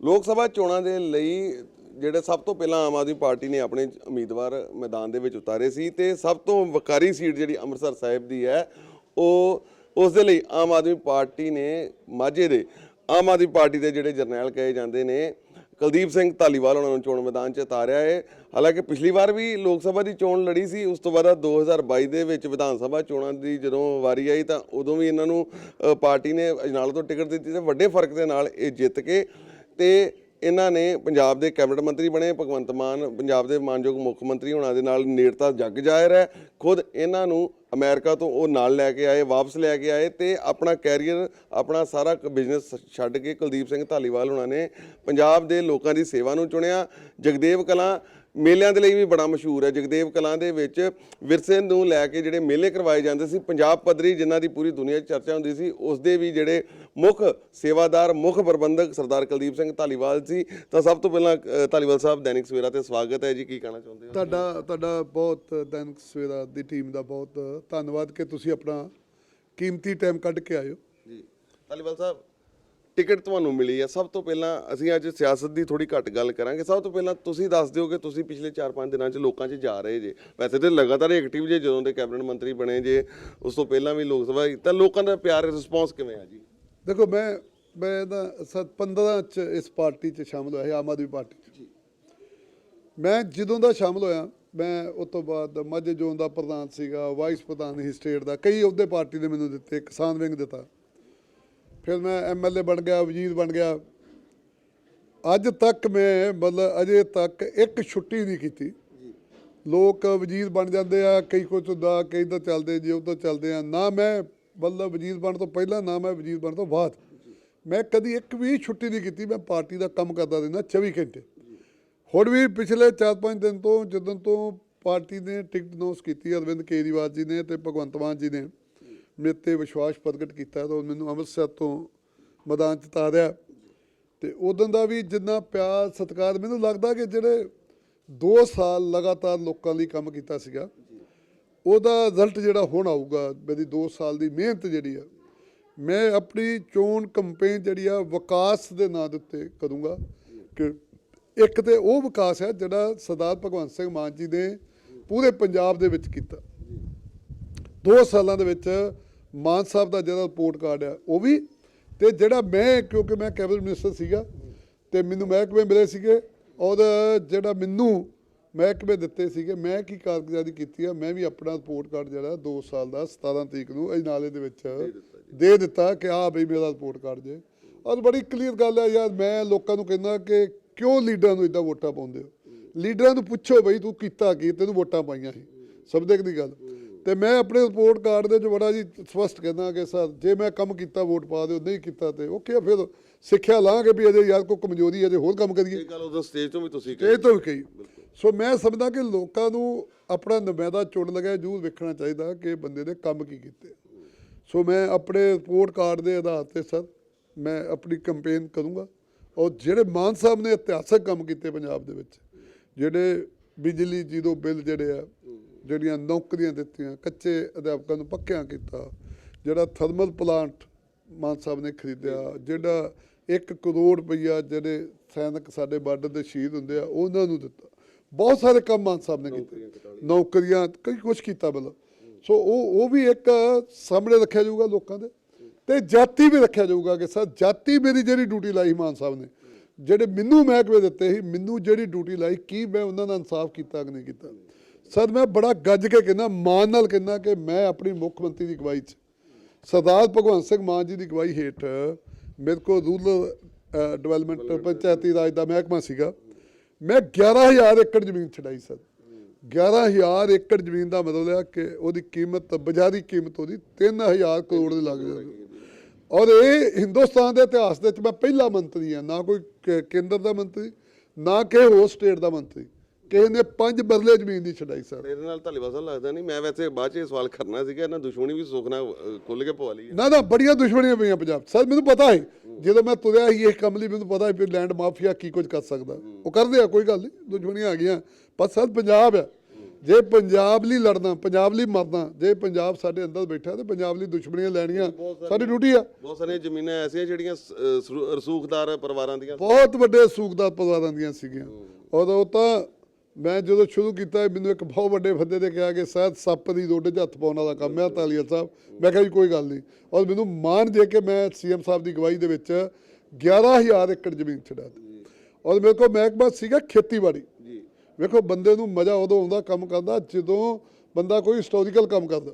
ਲੋਕ ਸਭਾ ਚੋਣਾਂ ਦੇ ਲਈ ਜਿਹੜੇ ਸਭ ਤੋਂ ਪਹਿਲਾਂ ਆਮ ਆਦਮੀ ਪਾਰਟੀ ਨੇ ਆਪਣੇ ਉਮੀਦਵਾਰ ਮੈਦਾਨ ਦੇ ਵਿੱਚ ਉਤਾਰੇ ਸੀ ਤੇ ਸਭ ਤੋਂ ਵਕਾਰੀ ਸੀਟ ਜਿਹੜੀ ਅੰਮ੍ਰਿਤਸਰ ਸਾਹਿਬ ਦੀ ਹੈ, ਉਹ ਉਸ ਦੇ ਲਈ ਆਮ ਆਦਮੀ ਪਾਰਟੀ ਨੇ ਮਾਝੇ ਦੇ ਆਮ ਆਦਮੀ ਪਾਰਟੀ ਦੇ ਜਿਹੜੇ ਜਰਨੈਲ ਕਹੇ ਜਾਂਦੇ ਨੇ, ਕੁਲਦੀਪ ਸਿੰਘ ਧਾਲੀਵਾਲ ਉਹਨਾਂ ਨੂੰ ਚੋਣ ਮੈਦਾਨ 'ਚ ਉਤਾਰਿਆ ਹੈ ਹਾਲਾਂਕਿ ਪਿਛਲੀ ਵਾਰ ਵੀ ਲੋਕ ਸਭਾ ਦੀ ਚੋਣ ਲੜੀ ਸੀ, ਉਸ ਤੋਂ ਬਾਅਦ 2022 ਦੇ ਵਿੱਚ ਵਿਧਾਨ ਸਭਾ ਚੋਣਾਂ ਦੀ ਜਦੋਂ ਵਾਰੀ ਆਈ ਤਾਂ ਉਦੋਂ ਵੀ ਇਹਨਾਂ ਨੂੰ ਪਾਰਟੀ ਨੇ ਅਜਨਾਲਾ ਤੋਂ ਟਿਕਟ ਦਿੱਤੀ ਤੇ ਵੱਡੇ ਫ਼ਰਕ ਦੇ ਨਾਲ ਇਹ ਜਿੱਤ ਕੇ ਤੇ ਇਹਨਾਂ ਨੇ ਪੰਜਾਬ ਦੇ ਕੈਬਨਿਟ ਮੰਤਰੀ ਬਣੇ, ਭਗਵੰਤ ਮਾਨ, ਪੰਜਾਬ ਦੇ ਮਾਨਯੋਗ ਮੁੱਖ ਮੰਤਰੀ ਹੋਣਾ ਦੇ ਨਾਲ ਨੇੜਤਾ ਜੱਗ ਜ਼ਾਹਿਰ ਹੈ। ਖੁਦ ਇਹਨਾਂ ਨੂੰ ਅਮਰੀਕਾ ਤੋਂ ਉਹ ਨਾਲ ਲੈ ਕੇ ਆਏ, ਵਾਪਸ ਲੈ ਕੇ ਆਏ ਤੇ ਆਪਣਾ ਕੈਰੀਅਰ, ਆਪਣਾ ਸਾਰਾ ਬਿਜ਼ਨਸ ਛੱਡ ਕੇ ਕੁਲਦੀਪ ਸਿੰਘ ਧਾਲੀਵਾਲ ਹੋਣਾ ਨੇ ਪੰਜਾਬ ਦੇ ਲੋਕਾਂ ਦੀ ਸੇਵਾ ਨੂੰ ਚੁਣਿਆ। ਜਗਦੇਵ ਕਲਾਂ ਮੇਲਿਆਂ ਦੇ ਲਈ ਵੀ ਬੜਾ ਮਸ਼ਹੂਰ ਹੈ। ਜਗਦੇਵ ਕਲਾਂ ਦੇ ਵਿੱਚ ਵਿਰਸੇ ਨੂੰ ਲੈ ਕੇ ਜਿਹੜੇ ਮੇਲੇ ਕਰਵਾਏ ਜਾਂਦੇ ਸੀ ਪੰਜਾਬ ਪੱਧਰੀ ਜਿਨ੍ਹਾਂ ਦੀ ਪੂਰੀ ਦੁਨੀਆ 'ਚ ਚਰਚਾ ਹੁੰਦੀ ਸੀ ਉਸ ਦੇ ਵੀ ਜਿਹੜੇ ਮੁੱਖ ਸੇਵਾਦਾਰ ਮੁੱਖ ਪ੍ਰਬੰਧਕ ਸਰਦਾਰ ਕੁਲਦੀਪ ਸਿੰਘ ਧਾਲੀਵਾਲ ਸੀ। ਤਾਂ ਸਭ ਤੋਂ ਪਹਿਲਾਂ ਧਾਲੀਵਾਲ ਸਾਹਿਬ ਦੈਨਿਕ ਸਵੇਰਾ ਤੇ ਸਵਾਗਤ ਹੈ ਜੀ। ਕੀ ਕਹਿਣਾ ਚਾਹੁੰਦੇ ਹੋ? ਤੁਹਾਡਾ ਤੁਹਾਡਾ ਬਹੁਤ ਦੈਨਿਕ ਸਵੇਰਾ ਦੀ ਟੀਮ ਦਾ ਬਹੁਤ ਧੰਨਵਾਦ ਕਿ ਤੁਸੀਂ ਆਪਣਾ ਕੀਮਤੀ ਟਾਈਮ ਕੱਢ ਕੇ ਆਇਓ ਜੀ। ਧਾਲੀਵਾਲ ਸਾਹਿਬ ਟਿਕਟ ਤੁਹਾਨੂੰ ਮਿਲੀ ਹੈ ਸਭ ਤੋਂ ਪਹਿਲਾਂ ਅਸੀਂ ਅੱਜ ਸਿਆਸਤ ਦੀ ਥੋੜੀ ਘੱਟ ਗੱਲ ਕਰਾਂਗੇ। ਸਭ ਤੋਂ ਪਹਿਲਾਂ ਤੁਸੀਂ ਦੱਸ ਦਿਓ ਕਿ ਤੁਸੀਂ ਪਿਛਲੇ 4-5 ਦਿਨਾਂ 'ਚ ਲੋਕਾਂ 'ਚ ਜਾ ਰਹੇ ਜੇ। ਵੈਸੇ ਤੇ ਲਗਾਤਾਰ ਐਕਟਿਵ ਜੇ ਜਦੋਂ ਦੇ ਕੈਬਨਿਟ ਮੰਤਰੀ ਬਣੇ ਜੇ ਉਸ ਤੋਂ ਪਹਿਲਾਂ ਵੀ ਲੋਕ ਸਭਾ ਤਾਂ ਲੋਕਾਂ ਦਾ ਪਿਆਰ ਰਿਸਪੌਂਸ ਕਿਵੇਂ ਆ ਜੀ? ਦੇਖੋ ਮੈਂ ਮੈਂ ਤਾਂ ਸ 15 ਚ ਇਸ ਪਾਰਟੀ ਚ ਸ਼ਾਮਲ ਹੋਇਆ ਆਮ ਆਦਮੀ ਪਾਰਟੀ ਚ। ਮੈਂ ਜਦੋਂ ਦਾ ਸ਼ਾਮਲ ਹੋਇਆ ਮੈਂ ਉਸ ਤੋਂ ਬਾਅਦ ਮਾਝੇ ਜ਼ੋਨ ਦਾ ਪ੍ਰਧਾਨ ਸੀਗਾ ਵਾਈਸ ਪ੍ਰਧਾਨ ਸੀ ਸਟੇਟ ਦਾ ਕਈ ਅਹੁਦੇ ਪਾਰਟੀ ਨੇ ਮੈਨੂੰ ਦਿੱਤੇ ਕਿਸਾਨ ਵਿੰਗ ਦਿੱਤਾ। ਫਿਰ ਮੈਂ ਐਮਐਲਏ ਬਣ ਗਿਆ, ਵਜ਼ੀਰ ਬਣ ਗਿਆ। ਅੱਜ ਤੱਕ ਮੈਂ ਮਤਲਬ ਅਜੇ ਤੱਕ ਇੱਕ ਛੁੱਟੀ ਨਹੀਂ ਕੀਤੀ। ਲੋਕ ਵਜ਼ੀਰ ਬਣ ਜਾਂਦੇ ਆ, ਕਈ ਕੁਝ ਹੁੰਦਾ, ਕਈ ਤਾਂ ਚੱਲਦੇ, ਜੇ ਉਹ ਤਾਂ ਚੱਲਦੇ ਆ, ਨਾ ਮੈਂ ਮਤਲਬ ਵਜ਼ੀਰ ਬਣ ਤੋਂ ਪਹਿਲਾਂ, ਨਾ ਮੈਂ ਵਜ਼ੀਰ ਬਣ ਤੋਂ ਬਾਅਦ। ਮੈਂ ਕਦੀ ਇੱਕ ਵੀ ਛੁੱਟੀ ਨਹੀਂ ਕੀਤੀ, ਮੈਂ ਪਾਰਟੀ ਦਾ ਕੰਮ ਕਰਦਾ ਰਹਿੰਦਾ 24 ਘੰਟੇ। ਹੁਣ ਵੀ ਪਿਛਲੇ 4-5 ਦਿਨ ਤੋਂ, ਜਦੋਂ ਤੋਂ ਪਾਰਟੀ ਨੇ ਟਿਕਟ ਅਨਾਉਂਸ ਕੀਤੀ, ਅਰਵਿੰਦ ਕੇਜਰੀਵਾਲ ਜੀ ਨੇ ਤੇ ਭਗਵੰਤ ਮਾਨ ਜੀ ਨੇ ਮੇਰੇ ਤੇ ਵਿਸ਼ਵਾਸ ਪ੍ਰਗਟ ਕੀਤਾ ਤਾਂ ਮੈਨੂੰ ਅੰਮ੍ਰਿਤਸਰ ਤੋਂ ਮੈਦਾਨ ਚ ਤਾਰਿਆ ਤੇ ਉਦੋਂ ਦਾ ਵੀ ਜਿੰਨਾ ਪਿਆਰ, ਸਤਿਕਾਰ ਮੈਨੂੰ ਲੱਗਦਾ ਕਿ ਜਿਹੜੇ 2 ਸਾਲ ਲਗਾਤਾਰ ਲੋਕਾਂ ਲਈ ਕੰਮ ਕੀਤਾ ਸੀਗਾ, ਉਹਦਾ ਰਿਜ਼ਲਟ ਜਿਹੜਾ ਹੁਣ ਆਊਗਾ, ਮੇਰੀ 2 ਸਾਲ ਦੀ ਮਿਹਨਤ ਜਿਹੜੀ ਆ, ਮੈਂ ਆਪਣੀ ਚੋਣ ਕੰਪੇਨ ਜਿਹੜੀ ਆ ਵਿਕਾਸ ਦੇ ਨਾਂ ਦੇ ਉੱਤੇ ਕਰੂੰਗਾ ਕਿ ਇੱਕ ਤੇ ਉਹ ਵਿਕਾਸ ਹੈ ਜਿਹੜਾ ਸਰਦਾਰ ਭਗਵੰਤ ਸਿੰਘ ਮਾਨ ਜੀ ਨੇ ਪੂਰੇ ਪੰਜਾਬ ਦੇ ਵਿੱਚ ਕੀਤਾ। ਦੋ ਸਾਲਾਂ ਦੇ ਵਿੱਚ ਮਾਨ ਸਾਹਿਬ ਦਾ ਜਿਹੜਾ ਰਿਪੋਰਟ ਕਾਰਡ ਆ ਉਹ ਵੀ ਤੇ ਜਿਹੜਾ ਮੈਂ ਕਿਉਂਕਿ ਮੈਂ ਕੈਬਨਿਟ ਮਿਨਿਸਟਰ ਸੀਗਾ ਤੇ ਮੈਨੂੰ ਮਹਿਕਮੇ ਮਿਲੇ ਸੀਗੇ ਔਰ ਜਿਹੜਾ ਮੈਨੂੰ ਮਹਿਕਮੇ ਦਿੱਤੇ ਸੀਗੇ ਮੈਂ ਕੀ ਕਾਰਗੁਜ਼ਾਰੀ ਕੀਤੀ ਆ ਮੈਂ ਵੀ ਆਪਣਾ ਰਿਪੋਰਟ ਕਾਰਡ ਜਿਹੜਾ 2 ਸਾਲ ਦਾ 17 ਤਰੀਕ ਨੂੰ ਅਜਨਾਲੇ ਦੇ ਵਿੱਚ ਦੇ ਦਿੱਤਾ ਕਿ ਆਹ ਬਈ ਮੇਰਾ ਰਿਪੋਰਟ ਕਾਰਡ ਜੇ। ਔਰ ਬੜੀ ਕਲੀਅਰ ਗੱਲ ਹੈ ਯਾਰ ਮੈਂ ਲੋਕਾਂ ਨੂੰ ਕਹਿੰਦਾ ਕਿ ਕਿਉਂ ਲੀਡਰਾਂ ਨੂੰ ਇਦਾਂ ਵੋਟਾਂ ਪਾਉਂਦੇ ਹੋ? ਲੀਡਰਾਂ ਨੂੰ ਪੁੱਛੋ ਬਈ ਤੂੰ ਕੀਤਾ ਕੀ ਤੈਨੂੰ ਵੋਟਾਂ ਪਾਈਆਂ ਸੀ। ਸਭ ਦੇਖ ਦੀ ਗੱਲ। ਤੇ ਮੈਂ ਆਪਣੇ ਰਿਪੋਰਟ ਕਾਰਡ ਦੇ ਵਿੱਚ ਬੜਾ ਜੀ ਸਪਸ਼ਟ ਕਹਿੰਦਾ ਕਿ ਸਰ ਜੇ ਮੈਂ ਕੰਮ ਕੀਤਾ ਵੋਟ ਪਾ ਦਿਓ ਨਹੀਂ ਕੀਤਾ ਤੇ ਓਕੇ ਫਿਰ ਸਿੱਖਿਆ ਲਾਂਗੇ ਵੀ ਅਜੇ ਯਾਰ ਕੋਈ ਕਮਜ਼ੋਰੀ ਹੈ, ਅਜੇ ਹੋਰ ਕੰਮ ਕਰੀਏ। ਇਹ ਗੱਲ ਉਦੋਂ ਸਟੇਜ ਤੋਂ ਵੀ ਤੁਸੀਂ ਇਹ ਤੋਂ ਵੀ ਕਹੀ। ਸੋ ਮੈਂ ਸਮਝਦਾ ਕਿ ਲੋਕਾਂ ਨੂੰ ਆਪਣਾ ਨੁਮਾਇੰਦਾ ਚੁਣ ਲਗਾ ਜ਼ਰੂਰ ਵੇਖਣਾ ਚਾਹੀਦਾ ਕਿ ਬੰਦੇ ਨੇ ਕੰਮ ਕੀ ਕੀਤੇ। ਸੋ ਮੈਂ ਆਪਣੇ ਰਿਪੋਰਟ ਕਾਰਡ ਦੇ ਆਧਾਰ ਤੇ ਸਰ ਮੈਂ ਆਪਣੀ ਕੰਪੇਨ ਕਰੂੰਗਾ ਔਰ ਜਿਹੜੇ ਮਾਨ ਸਾਹਿਬ ਨੇ ਇਤਿਹਾਸਕ ਕੰਮ ਕੀਤੇ ਪੰਜਾਬ ਦੇ ਵਿੱਚ ਜਿਹੜੇ ਬਿਜਲੀ ਜੀਰੋ ਬਿੱਲ ਜਿਹੜੇ ਆ ਜਿਹੜੀਆਂ ਨੌਕਰੀਆਂ ਦਿੱਤੀਆਂ ਕੱਚੇ ਅਧਿਆਪਕਾਂ ਨੂੰ ਪੱਕਿਆਂ ਕੀਤਾ ਜਿਹੜਾ ਥਰਮਲ ਪਲਾਂਟ ਮਾਨ ਸਾਹਿਬ ਨੇ ਖਰੀਦਿਆ ਜਿਹੜਾ 1 ਕਰੋੜ ਰੁਪਈਆ ਜਿਹੜੇ ਸੈਨਿਕ ਸਾਡੇ ਬਾਰਡਰ ਦੇ ਸ਼ਹੀਦ ਹੁੰਦੇ ਆ ਉਹਨਾਂ ਨੂੰ ਦਿੱਤਾ। ਬਹੁਤ ਸਾਰੇ ਕੰਮ ਮਾਨ ਸਾਹਿਬ ਨੇ ਕੀਤੇ। ਨੌਕਰੀਆਂ ਕਈ ਕੁਝ ਕੀਤਾ ਮਤਲਬ ਸੋ ਉਹ ਉਹ ਵੀ ਇੱਕ ਸਾਹਮਣੇ ਰੱਖਿਆ ਜਾਊਗਾ ਲੋਕਾਂ ਦੇ। ਤੇ ਜਾਤੀ ਵੀ ਰੱਖਿਆ ਜਾਊਗਾ ਕਿ ਸਰ ਜਾਤੀ ਮੇਰੀ ਜਿਹੜੀ ਡਿਊਟੀ ਲਾਈ ਮਾਨ ਸਾਹਿਬ ਨੇ। ਜਿਹੜੇ ਮੈਨੂੰ ਮਹਿਕਮੇ ਦਿੱਤੇ ਸੀ ਮੈਨੂੰ ਜਿਹੜੀ ਡਿਊਟੀ ਲਾਈ ਕੀ ਮੈਂ ਉਹਨਾਂ ਦਾ ਇਨਸਾਫ ਕੀਤਾ ਕਿ ਨਹੀਂ ਕੀਤਾ? ਸਰ ਮੈਂ ਬੜਾ ਗੱਜ ਕੇ ਕਹਿੰਦਾ ਮਾਨ ਨਾਲ ਕਹਿੰਦਾ ਕਿ ਮੈਂ ਆਪਣੀ ਮੁੱਖ ਮੰਤਰੀ ਦੀ ਅਗਵਾਈ 'ਚ। ਸਰਦਾਰ ਭਗਵੰਤ ਸਿੰਘ ਮਾਨ ਜੀ ਦੀ ਅਗਵਾਈ ਹੇਠ ਮੇਰੇ ਕੋਲ ਰੂਰਲ ਡਿਵੈਲਪਮੈਂਟ ਪੰਚਾਇਤੀ ਰਾਜ ਦਾ ਮਹਿਕਮਾ ਸੀਗਾ। ਮੈਂ 11000 ਏਕੜ ਜ਼ਮੀਨ ਛਡਾਈ ਸਰ। 11000 ਏਕੜ ਜ਼ਮੀਨ ਦਾ ਮਤਲਬ ਹੈ ਕਿ ਉਹਦੀ ਕੀਮਤ ਬਾਜ਼ਾਰੀ ਕੀਮਤ ਉਹਦੀ 3000 ਕਰੋੜ ਦੇ ਲੱਗ ਜਾਂਦੀ। ਔਰ ਇਹ ਹਿੰਦੁਸਤਾਨ ਦੇ ਇਤਿਹਾਸ ਦੇ ਵਿੱਚ ਮੈਂ ਪਹਿਲਾ ਮੰਤਰੀ ਆ ਨਾ ਕੋਈ ਕੇਂਦਰ ਦਾ ਮੰਤਰੀ ਨਾ ਕਿ ਹੋਰ ਸਟੇਟ ਦਾ ਮੰਤਰੀ। ਕਿਸੇ ਨੇ ਪੰਜ ਬਰਲੇ ਜ਼ਮੀਨ ਦੀ ਛਡਾਈ ਸਰ। ਮੇਰੇ ਨਾਲ ਧਾਲੀਵਾਲ ਸਾਹਿਬ ਲੱਗਦਾ ਨਹੀਂ ਮੈਂ ਵੈਸੇ ਬਾਅਦ ਚ ਇਹ ਸਵਾਲ ਕਰਨਾ ਸੀਗਾ ਇਹਨਾਂ ਦੁਸ਼ਮਣੀ ਵੀ ਸੁਖਨਾ ਖੁੱਲ ਕੇ ਪਵਾ ਲਈ ਹੈ। ਨਾ ਨਾ ਬੜੀਆਂ ਦੁਸ਼ਮਣੀਆਂ ਪਈਆਂ ਪੰਜਾਬ। ਸਰ ਮੈਨੂੰ ਪਤਾ ਹੈ ਜਦੋਂ ਮੈਂ ਤੁਰਿਆ ਸੀ ਇਹ ਕੰਮ ਲਈ ਮੈਨੂੰ ਪਤਾ ਹੈ ਵੀ ਲੈਂਡ ਮਾਫੀਆ ਕੀ ਕੁਝ ਕਰ ਸਕਦਾ। ਉਹ ਕਰਦੇ ਆ ਕੋਈ ਗੱਲ ਨਹੀਂ ਦੁਸ਼ਮਣੀਆਂ ਆ ਗਈਆਂ। ਪਰ ਸਰ ਪੰਜਾਬ ਆ। ਜੇ ਪੰਜਾਬ ਲਈ ਲੜਨਾ ਪੰਜਾਬ ਲਈ ਮਰਨਾ ਜੇ ਪੰਜਾਬ ਸਾਡੇ ਅੰਦਰ ਬੈਠਾ ਤੇ ਪੰਜਾਬ ਲਈ ਦੁਸ਼ਮਣੀਆਂ ਲੈਣੀਆਂ ਸਾਡੀ ਡਿਊਟੀ ਆ। ਬਹੁਤ ਸਾਰੀਆਂ ਜ਼ਮੀਨਾਂ ਐਸੀਆਂ ਜਿਹੜੀਆਂ ਰਸੂਖਦਾਰ ਪਰਿਵਾਰਾਂ ਦੀਆਂ ਬਹੁਤ ਵੱਡੇ ਸੂਖਦਾਰ ਪਰਿਵਾਰਾਂ ਦੀਆਂ ਸੀਗੀਆਂ। ਔਰ ਉਹ ਤਾਂ ਮੈਂ ਜਦੋਂ ਸ਼ੁਰੂ ਕੀਤਾ ਮੈਨੂੰ ਇੱਕ ਬਹੁਤ ਵੱਡੇ ਬੰਦੇ ਨੇ ਕਿਹਾ ਕਿ ਸ਼ਾਇਦ ਸੱਪ ਦੀ ਰੋਡੇ 'ਚ ਹੱਥ ਪਾਉਣ ਵਾਲਾ ਕੰਮ ਹੈ ਤਾਲੀਆ ਸਾਹਿਬ। ਮੈਂ ਕਿਹਾ ਜੀ ਕੋਈ ਗੱਲ ਨਹੀਂ। ਔਰ ਮੈਨੂੰ ਮਾਣ ਜੇ ਕਿ ਮੈਂ ਸੀਐਮ ਸਾਹਿਬ ਦੀ ਗਵਾਹੀ ਦੇ ਵਿੱਚ 11000 ਏਕੜ ਜ਼ਮੀਨ ਛਡਾ ਦਿੱਤੀ। ਔਰ ਮੇਰੇ ਕੋਲ ਮਹਿਕਮਾ ਸੀਗਾ ਖੇਤੀਬਾੜੀ। ਜੀ। ਵੇਖੋ ਬੰਦੇ ਨੂੰ ਮਜ਼ਾ ਉਦੋਂ ਆਉਂਦਾ ਕੰਮ ਕਰਦਾ ਜਦੋਂ ਬੰਦਾ ਕੋਈ ਹਿਸਟੋਰੀਕਲ ਕੰਮ ਕਰਦਾ।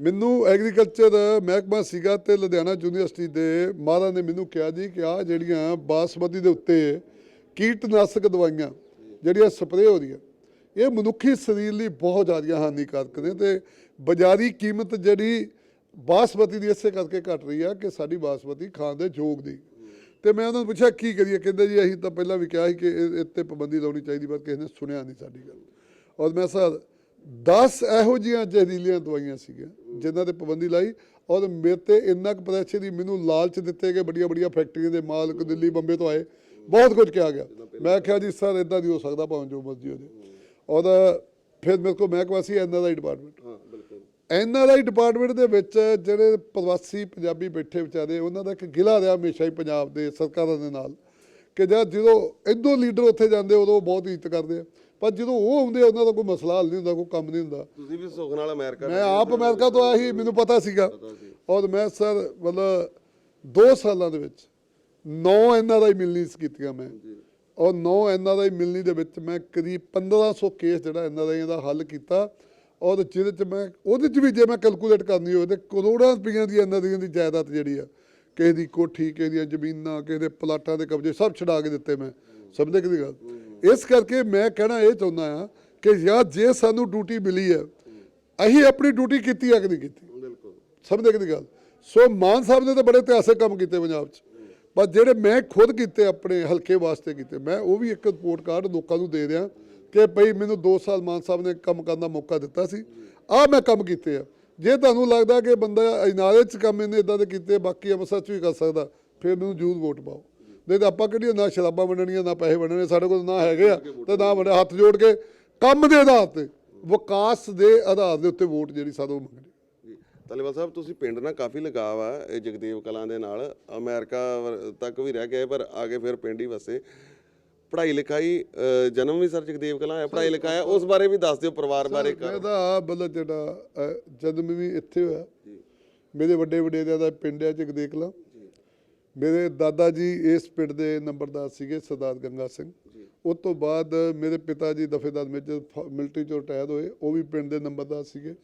ਮੈਨੂੰ ਐਗਰੀਕਲਚਰ ਮਹਿਕਮਾ ਸੀਗਾ ਤੇ ਲੁਧਿਆਣਾ ਯੂਨੀਵਰਸਿਟੀ ਦੇ ਮਹਾਰਾਜ ਨੇ ਮੈਨੂੰ ਕਿਹਾ ਜੀ ਕਿ ਆ ਜਿਹੜੀਆਂ ਬਾਸਮਤੀ ਦੇ ਉੱਤੇ ਕੀਟਨਾਸ਼ਕ ਦਵਾਈਆਂ ਜਿਹੜੀਆਂ ਸਪਰੇਅ ਹੋ ਰਹੀਆਂ ਇਹ ਮਨੁੱਖੀ ਸਰੀਰ ਲਈ ਬਹੁਤ ਜ਼ਿਆਦਾ ਹਾਨੀਕਾਰਕ ਨੇ ਤੇ ਬਾਜ਼ਾਰੀ ਕੀਮਤ ਜਿਹੜੀ ਬਾਸਮਤੀ ਦੀ ਇਸੇ ਕਰਕੇ ਘਟ ਰਹੀ ਆ ਕਿ ਸਾਡੀ ਬਾਸਮਤੀ ਖਾਣ ਦੇ ਯੋਗ ਦੀ ਤੇ ਮੈਂ ਉਹਨਾਂ ਨੂੰ ਪੁੱਛਿਆ, ਕੀ ਕਰੀਏ? ਕਹਿੰਦੇ ਜੀ, ਅਸੀਂ ਤਾਂ ਪਹਿਲਾਂ ਵੀ ਕਿਹਾ ਸੀ ਕਿ ਇਹ ਇੱਥੇ ਪਾਬੰਦੀ ਲਾਉਣੀ ਚਾਹੀਦੀ, ਪਰ ਕਿਸੇ ਨੇ ਸੁਣਿਆ ਨਹੀਂ ਸਾਡੀ ਗੱਲ। ਔਰ ਮੈਂ ਸਰ 10 ਇਹੋ ਜਿਹੀਆਂ ਜ਼ਹਿਰੀਲੀਆਂ ਦਵਾਈਆਂ ਸੀਗੀਆਂ ਜਿਨ੍ਹਾਂ ਤੇ ਪਾਬੰਦੀ ਲਾਈ, ਔਰ ਮੇਰੇ ਤੇ ਇੰਨਾ ਕੁ ਪ੍ਰੈਸ਼ਰ ਦੀ ਮੈਨੂੰ ਲਾਲਚ ਦਿੱਤੇ ਗਏ ਵੱਡੀਆਂ ਵੱਡੀਆਂ ਫੈਕਟਰੀਆਂ ਦੇ ਮਾਲਕ ਦਿੱਲੀ, ਬੰਬੇ ਤੋਂ ਆਏ। ਬਹੁਤ ਕੁਝ ਕਿਹਾ ਗਿਆ। ਮੈਂ ਕਿਹਾ ਜੀ ਸਰ ਇਦਾਂ ਨਹੀਂ ਹੋ ਸਕਦਾ ਭਾਵੇਂ ਜੋ ਮਰਜ਼ੀ ਹੋ ਜਾਏ। ਔਰ ਫਿਰ ਮੇਰੇ ਕੋਲ ਮਹਿਕਮਾ ਸੀ ਐਨਆਰਆਈ ਡਿਪਾਰਟਮੈਂਟ। ਹਾਂ ਬਿਲਕੁਲ। ਐਨਆਰਆਈ ਡਿਪਾਰਟਮੈਂਟ ਦੇ ਵਿੱਚ ਜਿਹੜੇ ਪ੍ਰਵਾਸੀ ਪੰਜਾਬੀ ਬੈਠੇ ਵਿਚਾਰੇ ਉਹਨਾਂ ਦਾ ਇੱਕ ਗਿਲਾ ਰਿਹਾ ਹਮੇਸ਼ਾ ਹੀ ਪੰਜਾਬ ਦੇ ਸਰਕਾਰਾਂ ਦੇ ਨਾਲ ਕਿ ਜਦ ਜਦੋਂ ਇਦੋਂ ਲੀਡਰ ਉੱਥੇ ਜਾਂਦੇ ਉਦੋਂ ਬਹੁਤ ਇੱਜ਼ਤ ਕਰਦੇ ਆ। ਪਰ ਜਦੋਂ ਉਹ ਆਉਂਦੇ ਉਹਨਾਂ ਦਾ ਕੋਈ ਮਸਲਾ ਹੱਲ ਨਹੀਂ ਹੁੰਦਾ ਕੋਈ ਕੰਮ ਨਹੀਂ ਹੁੰਦਾ। ਤੁਸੀਂ ਵੀ ਸੁਖ ਨਾਲ ਅਮਰੀਕਾ ਮੈਂ ਆਪ ਅਮਰੀਕਾ ਤੋਂ ਆਇਆ ਸੀ ਮੈਨੂੰ ਪਤਾ ਸੀਗਾ। ਔਰ ਮੈਂ ਸਰ ਮਤਲਬ 2 ਸਾਲਾਂ ਦੇ ਵਿੱਚ 9 ਐਨਆਰਆਈ ਮਿਲਨੀਸ ਕੀਤੀਆਂ ਮੈਂ। ਔਰ 9 ਐਨਆਰਆਈ ਮਿਲਨੀ ਦੇ ਵਿੱਚ ਮੈਂ ਕਰੀਬ 1500 ਕੇਸ ਜਿਹੜਾ ਐਨਆਰਆਈ ਦਾ ਹੱਲ ਕੀਤਾ। ਔਰ ਜਿਹਦੇ ਚ ਮੈਂ ਉਹਦੇ ਚ ਵੀ ਜੇ ਮੈਂ ਕੈਲਕੂਲੇਟ ਕਰਨੀ ਹੋਵੇ ਤੇ ਕਰੋੜਾਂ ਰੁਪਈਆਂ ਦੀ ਐਨਆਰਆਈ ਦੀ ਜਾਇਦਾਦ ਜਿਹੜੀ ਆ ਕਿਸੇ ਦੀ ਕੋਠੀ ਕਿਸੇ ਦੀਆਂ ਜ਼ਮੀਨਾਂ ਕਿਸੇ ਦੇ ਪਲਾਟਾਂ ਦੇ ਕਬਜ਼ੇ ਸਭ ਛਡਾ ਕੇ ਦਿੱਤੇ ਮੈਂ। ਸਮਝਦੇ ਕਿ ਗੱਲ? ਇਸ ਕਰਕੇ ਮੈਂ ਕਹਿਣਾ ਇਹ ਚਾਹੁੰਦਾ ਆ ਕਿ ਯਾਰ ਜੇ ਸਾਨੂੰ ਡਿਊਟੀ ਮਿਲੀ ਹੈ ਅਸੀਂ ਆਪਣੀ ਡਿਊਟੀ ਕੀਤੀ ਹੈ ਕਿ ਨਹੀਂ ਕੀਤੀ? ਬਿਲਕੁਲ। ਸਮਝਦੇ ਕਿ ਨਹੀਂ ਗੱਲ? ਸੋ ਮਾਨ ਸਾਹਿਬ ਨੇ ਤਾਂ ਬੜੇ ਇਤਿਹਾਸਕ ਕੰਮ ਕੀਤੇ ਪੰਜਾਬ 'ਚ। ਪਰ ਜਿਹੜੇ ਮੈਂ ਖੁਦ ਕੀਤੇ ਆਪਣੇ ਹਲਕੇ ਵਾਸਤੇ ਕੀਤੇ, ਮੈਂ ਉਹ ਵੀ ਇੱਕ ਰਿਪੋਰਟ ਕਾਰਡ ਲੋਕਾਂ ਨੂੰ ਦੇ ਦਿਆਂ ਕਿ ਭਈ ਮੈਨੂੰ 2 ਸਾਲ ਮਾਨ ਸਾਹਿਬ ਨੇ ਕੰਮ ਕਰਨ ਦਾ ਮੌਕਾ ਦਿੱਤਾ ਸੀ। ਆਹ ਮੈਂ ਕੰਮ ਕੀਤੇ ਆ। ਜੇ ਤੁਹਾਨੂੰ ਲੱਗਦਾ ਕਿ ਬੰਦਾ ਇਨਾਰੇ 'ਚ ਕੰਮ ਇਹਨੇ ਇਦਾਂ ਦੇ ਕੀਤੇ, ਬਾਕੀ ਅੰਮ੍ਰਿਤਸਰ 'ਚ ਵੀ ਕਰ ਸਕਦਾ, ਫਿਰ ਮੈਨੂੰ ਜੂਦ ਵੋਟ ਪਾਓ। ਨਹੀਂ ਤਾਂ ਆਪਾਂ ਕਿਹੜੀਆਂ ਨਾ ਸ਼ਰਾਬਾਂ ਵੰਡਣੀਆਂ, ਨਾ ਪੈਸੇ ਵੰਡਣੇ, ਸਾਡੇ ਕੋਲ ਨਾ ਹੈਗੇ ਆ ਤੇ ਨਾ ਵੰਡੇ, ਹੱਥ ਜੋੜ ਕੇ ਕੰਮ ਦੇ ਆਧਾਰ ਤੇ, ਵਿਕਾਸ ਦੇ ਆਧਾਰ ਦੇ ਉੱਤੇ ਵੋਟ ਜਿਹੜੀ ਸਾਨੂੰ ਮੰਗਣੀ। ਤਾਲੀਵਾਲ ਸਾਹਿਬ ਤੁਸੀਂ ਪਿੰਡ ਨਾਲ ਕਾਫੀ ਲਗਾਵ ਆ ਇਹ ਜਗਦੇਵ ਕਲਾਂ ਦੇ ਨਾਲ। ਅਮਰੀਕਾ ਵਰ- ਤੱਕ ਵੀ ਰਹਿ ਗਏ ਪਰ ਆ ਕੇ ਫਿਰ ਪਿੰਡ ਹੀ ਵਸੇ। ਪੜ੍ਹਾਈ ਲਿਖਾਈ ਅ, ਜਨਮ ਵੀ ਸਰ ਜਗਦੇਵ ਕਲਾਂ ਹੈ ਪੜ੍ਹਾਈ ਲਿਖਾਇਆ ਉਸ ਬਾਰੇ ਵੀ ਦੱਸ ਦਿਓ ਪਰਿਵਾਰ ਬਾਰੇ ਕਰ ਇਹਦਾ ਮਤਲਬ ਜਿਹੜਾ ਅਹ, ਜਨਮ ਵੀ ਇੱਥੇ ਹੋਇਆ। ਮੇਰੇ ਵੱਡੇ ਵਡੇਰਿਆਂ ਦਾ ਪਿੰਡ ਹੈ ਜਗਦੇਕਲਾ ਮੇਰੇ ਦਾਦਾ ਜੀ ਇਸ ਪਿੰਡ ਦੇ ਨੰਬਰਦਾਰ ਸੀਗੇ ਸਰਦਾਰ ਗੰਗਾ ਸਿੰਘ। ਉਸ ਤੋਂ ਬਾਅਦ ਮੇਰੇ ਪਿਤਾ ਜੀ ਦਫੇਦਾਰ ਮੇਜਰ ਫ- ਮਿਲਟਰੀ ਚੋਂ ਰਿਟਾਇਰ ਹੋਏ ਉਹ ਵੀ ਪਿੰਡ ਦੇ ਨੰਬਰਦਾਰ ਸੀਗੇ।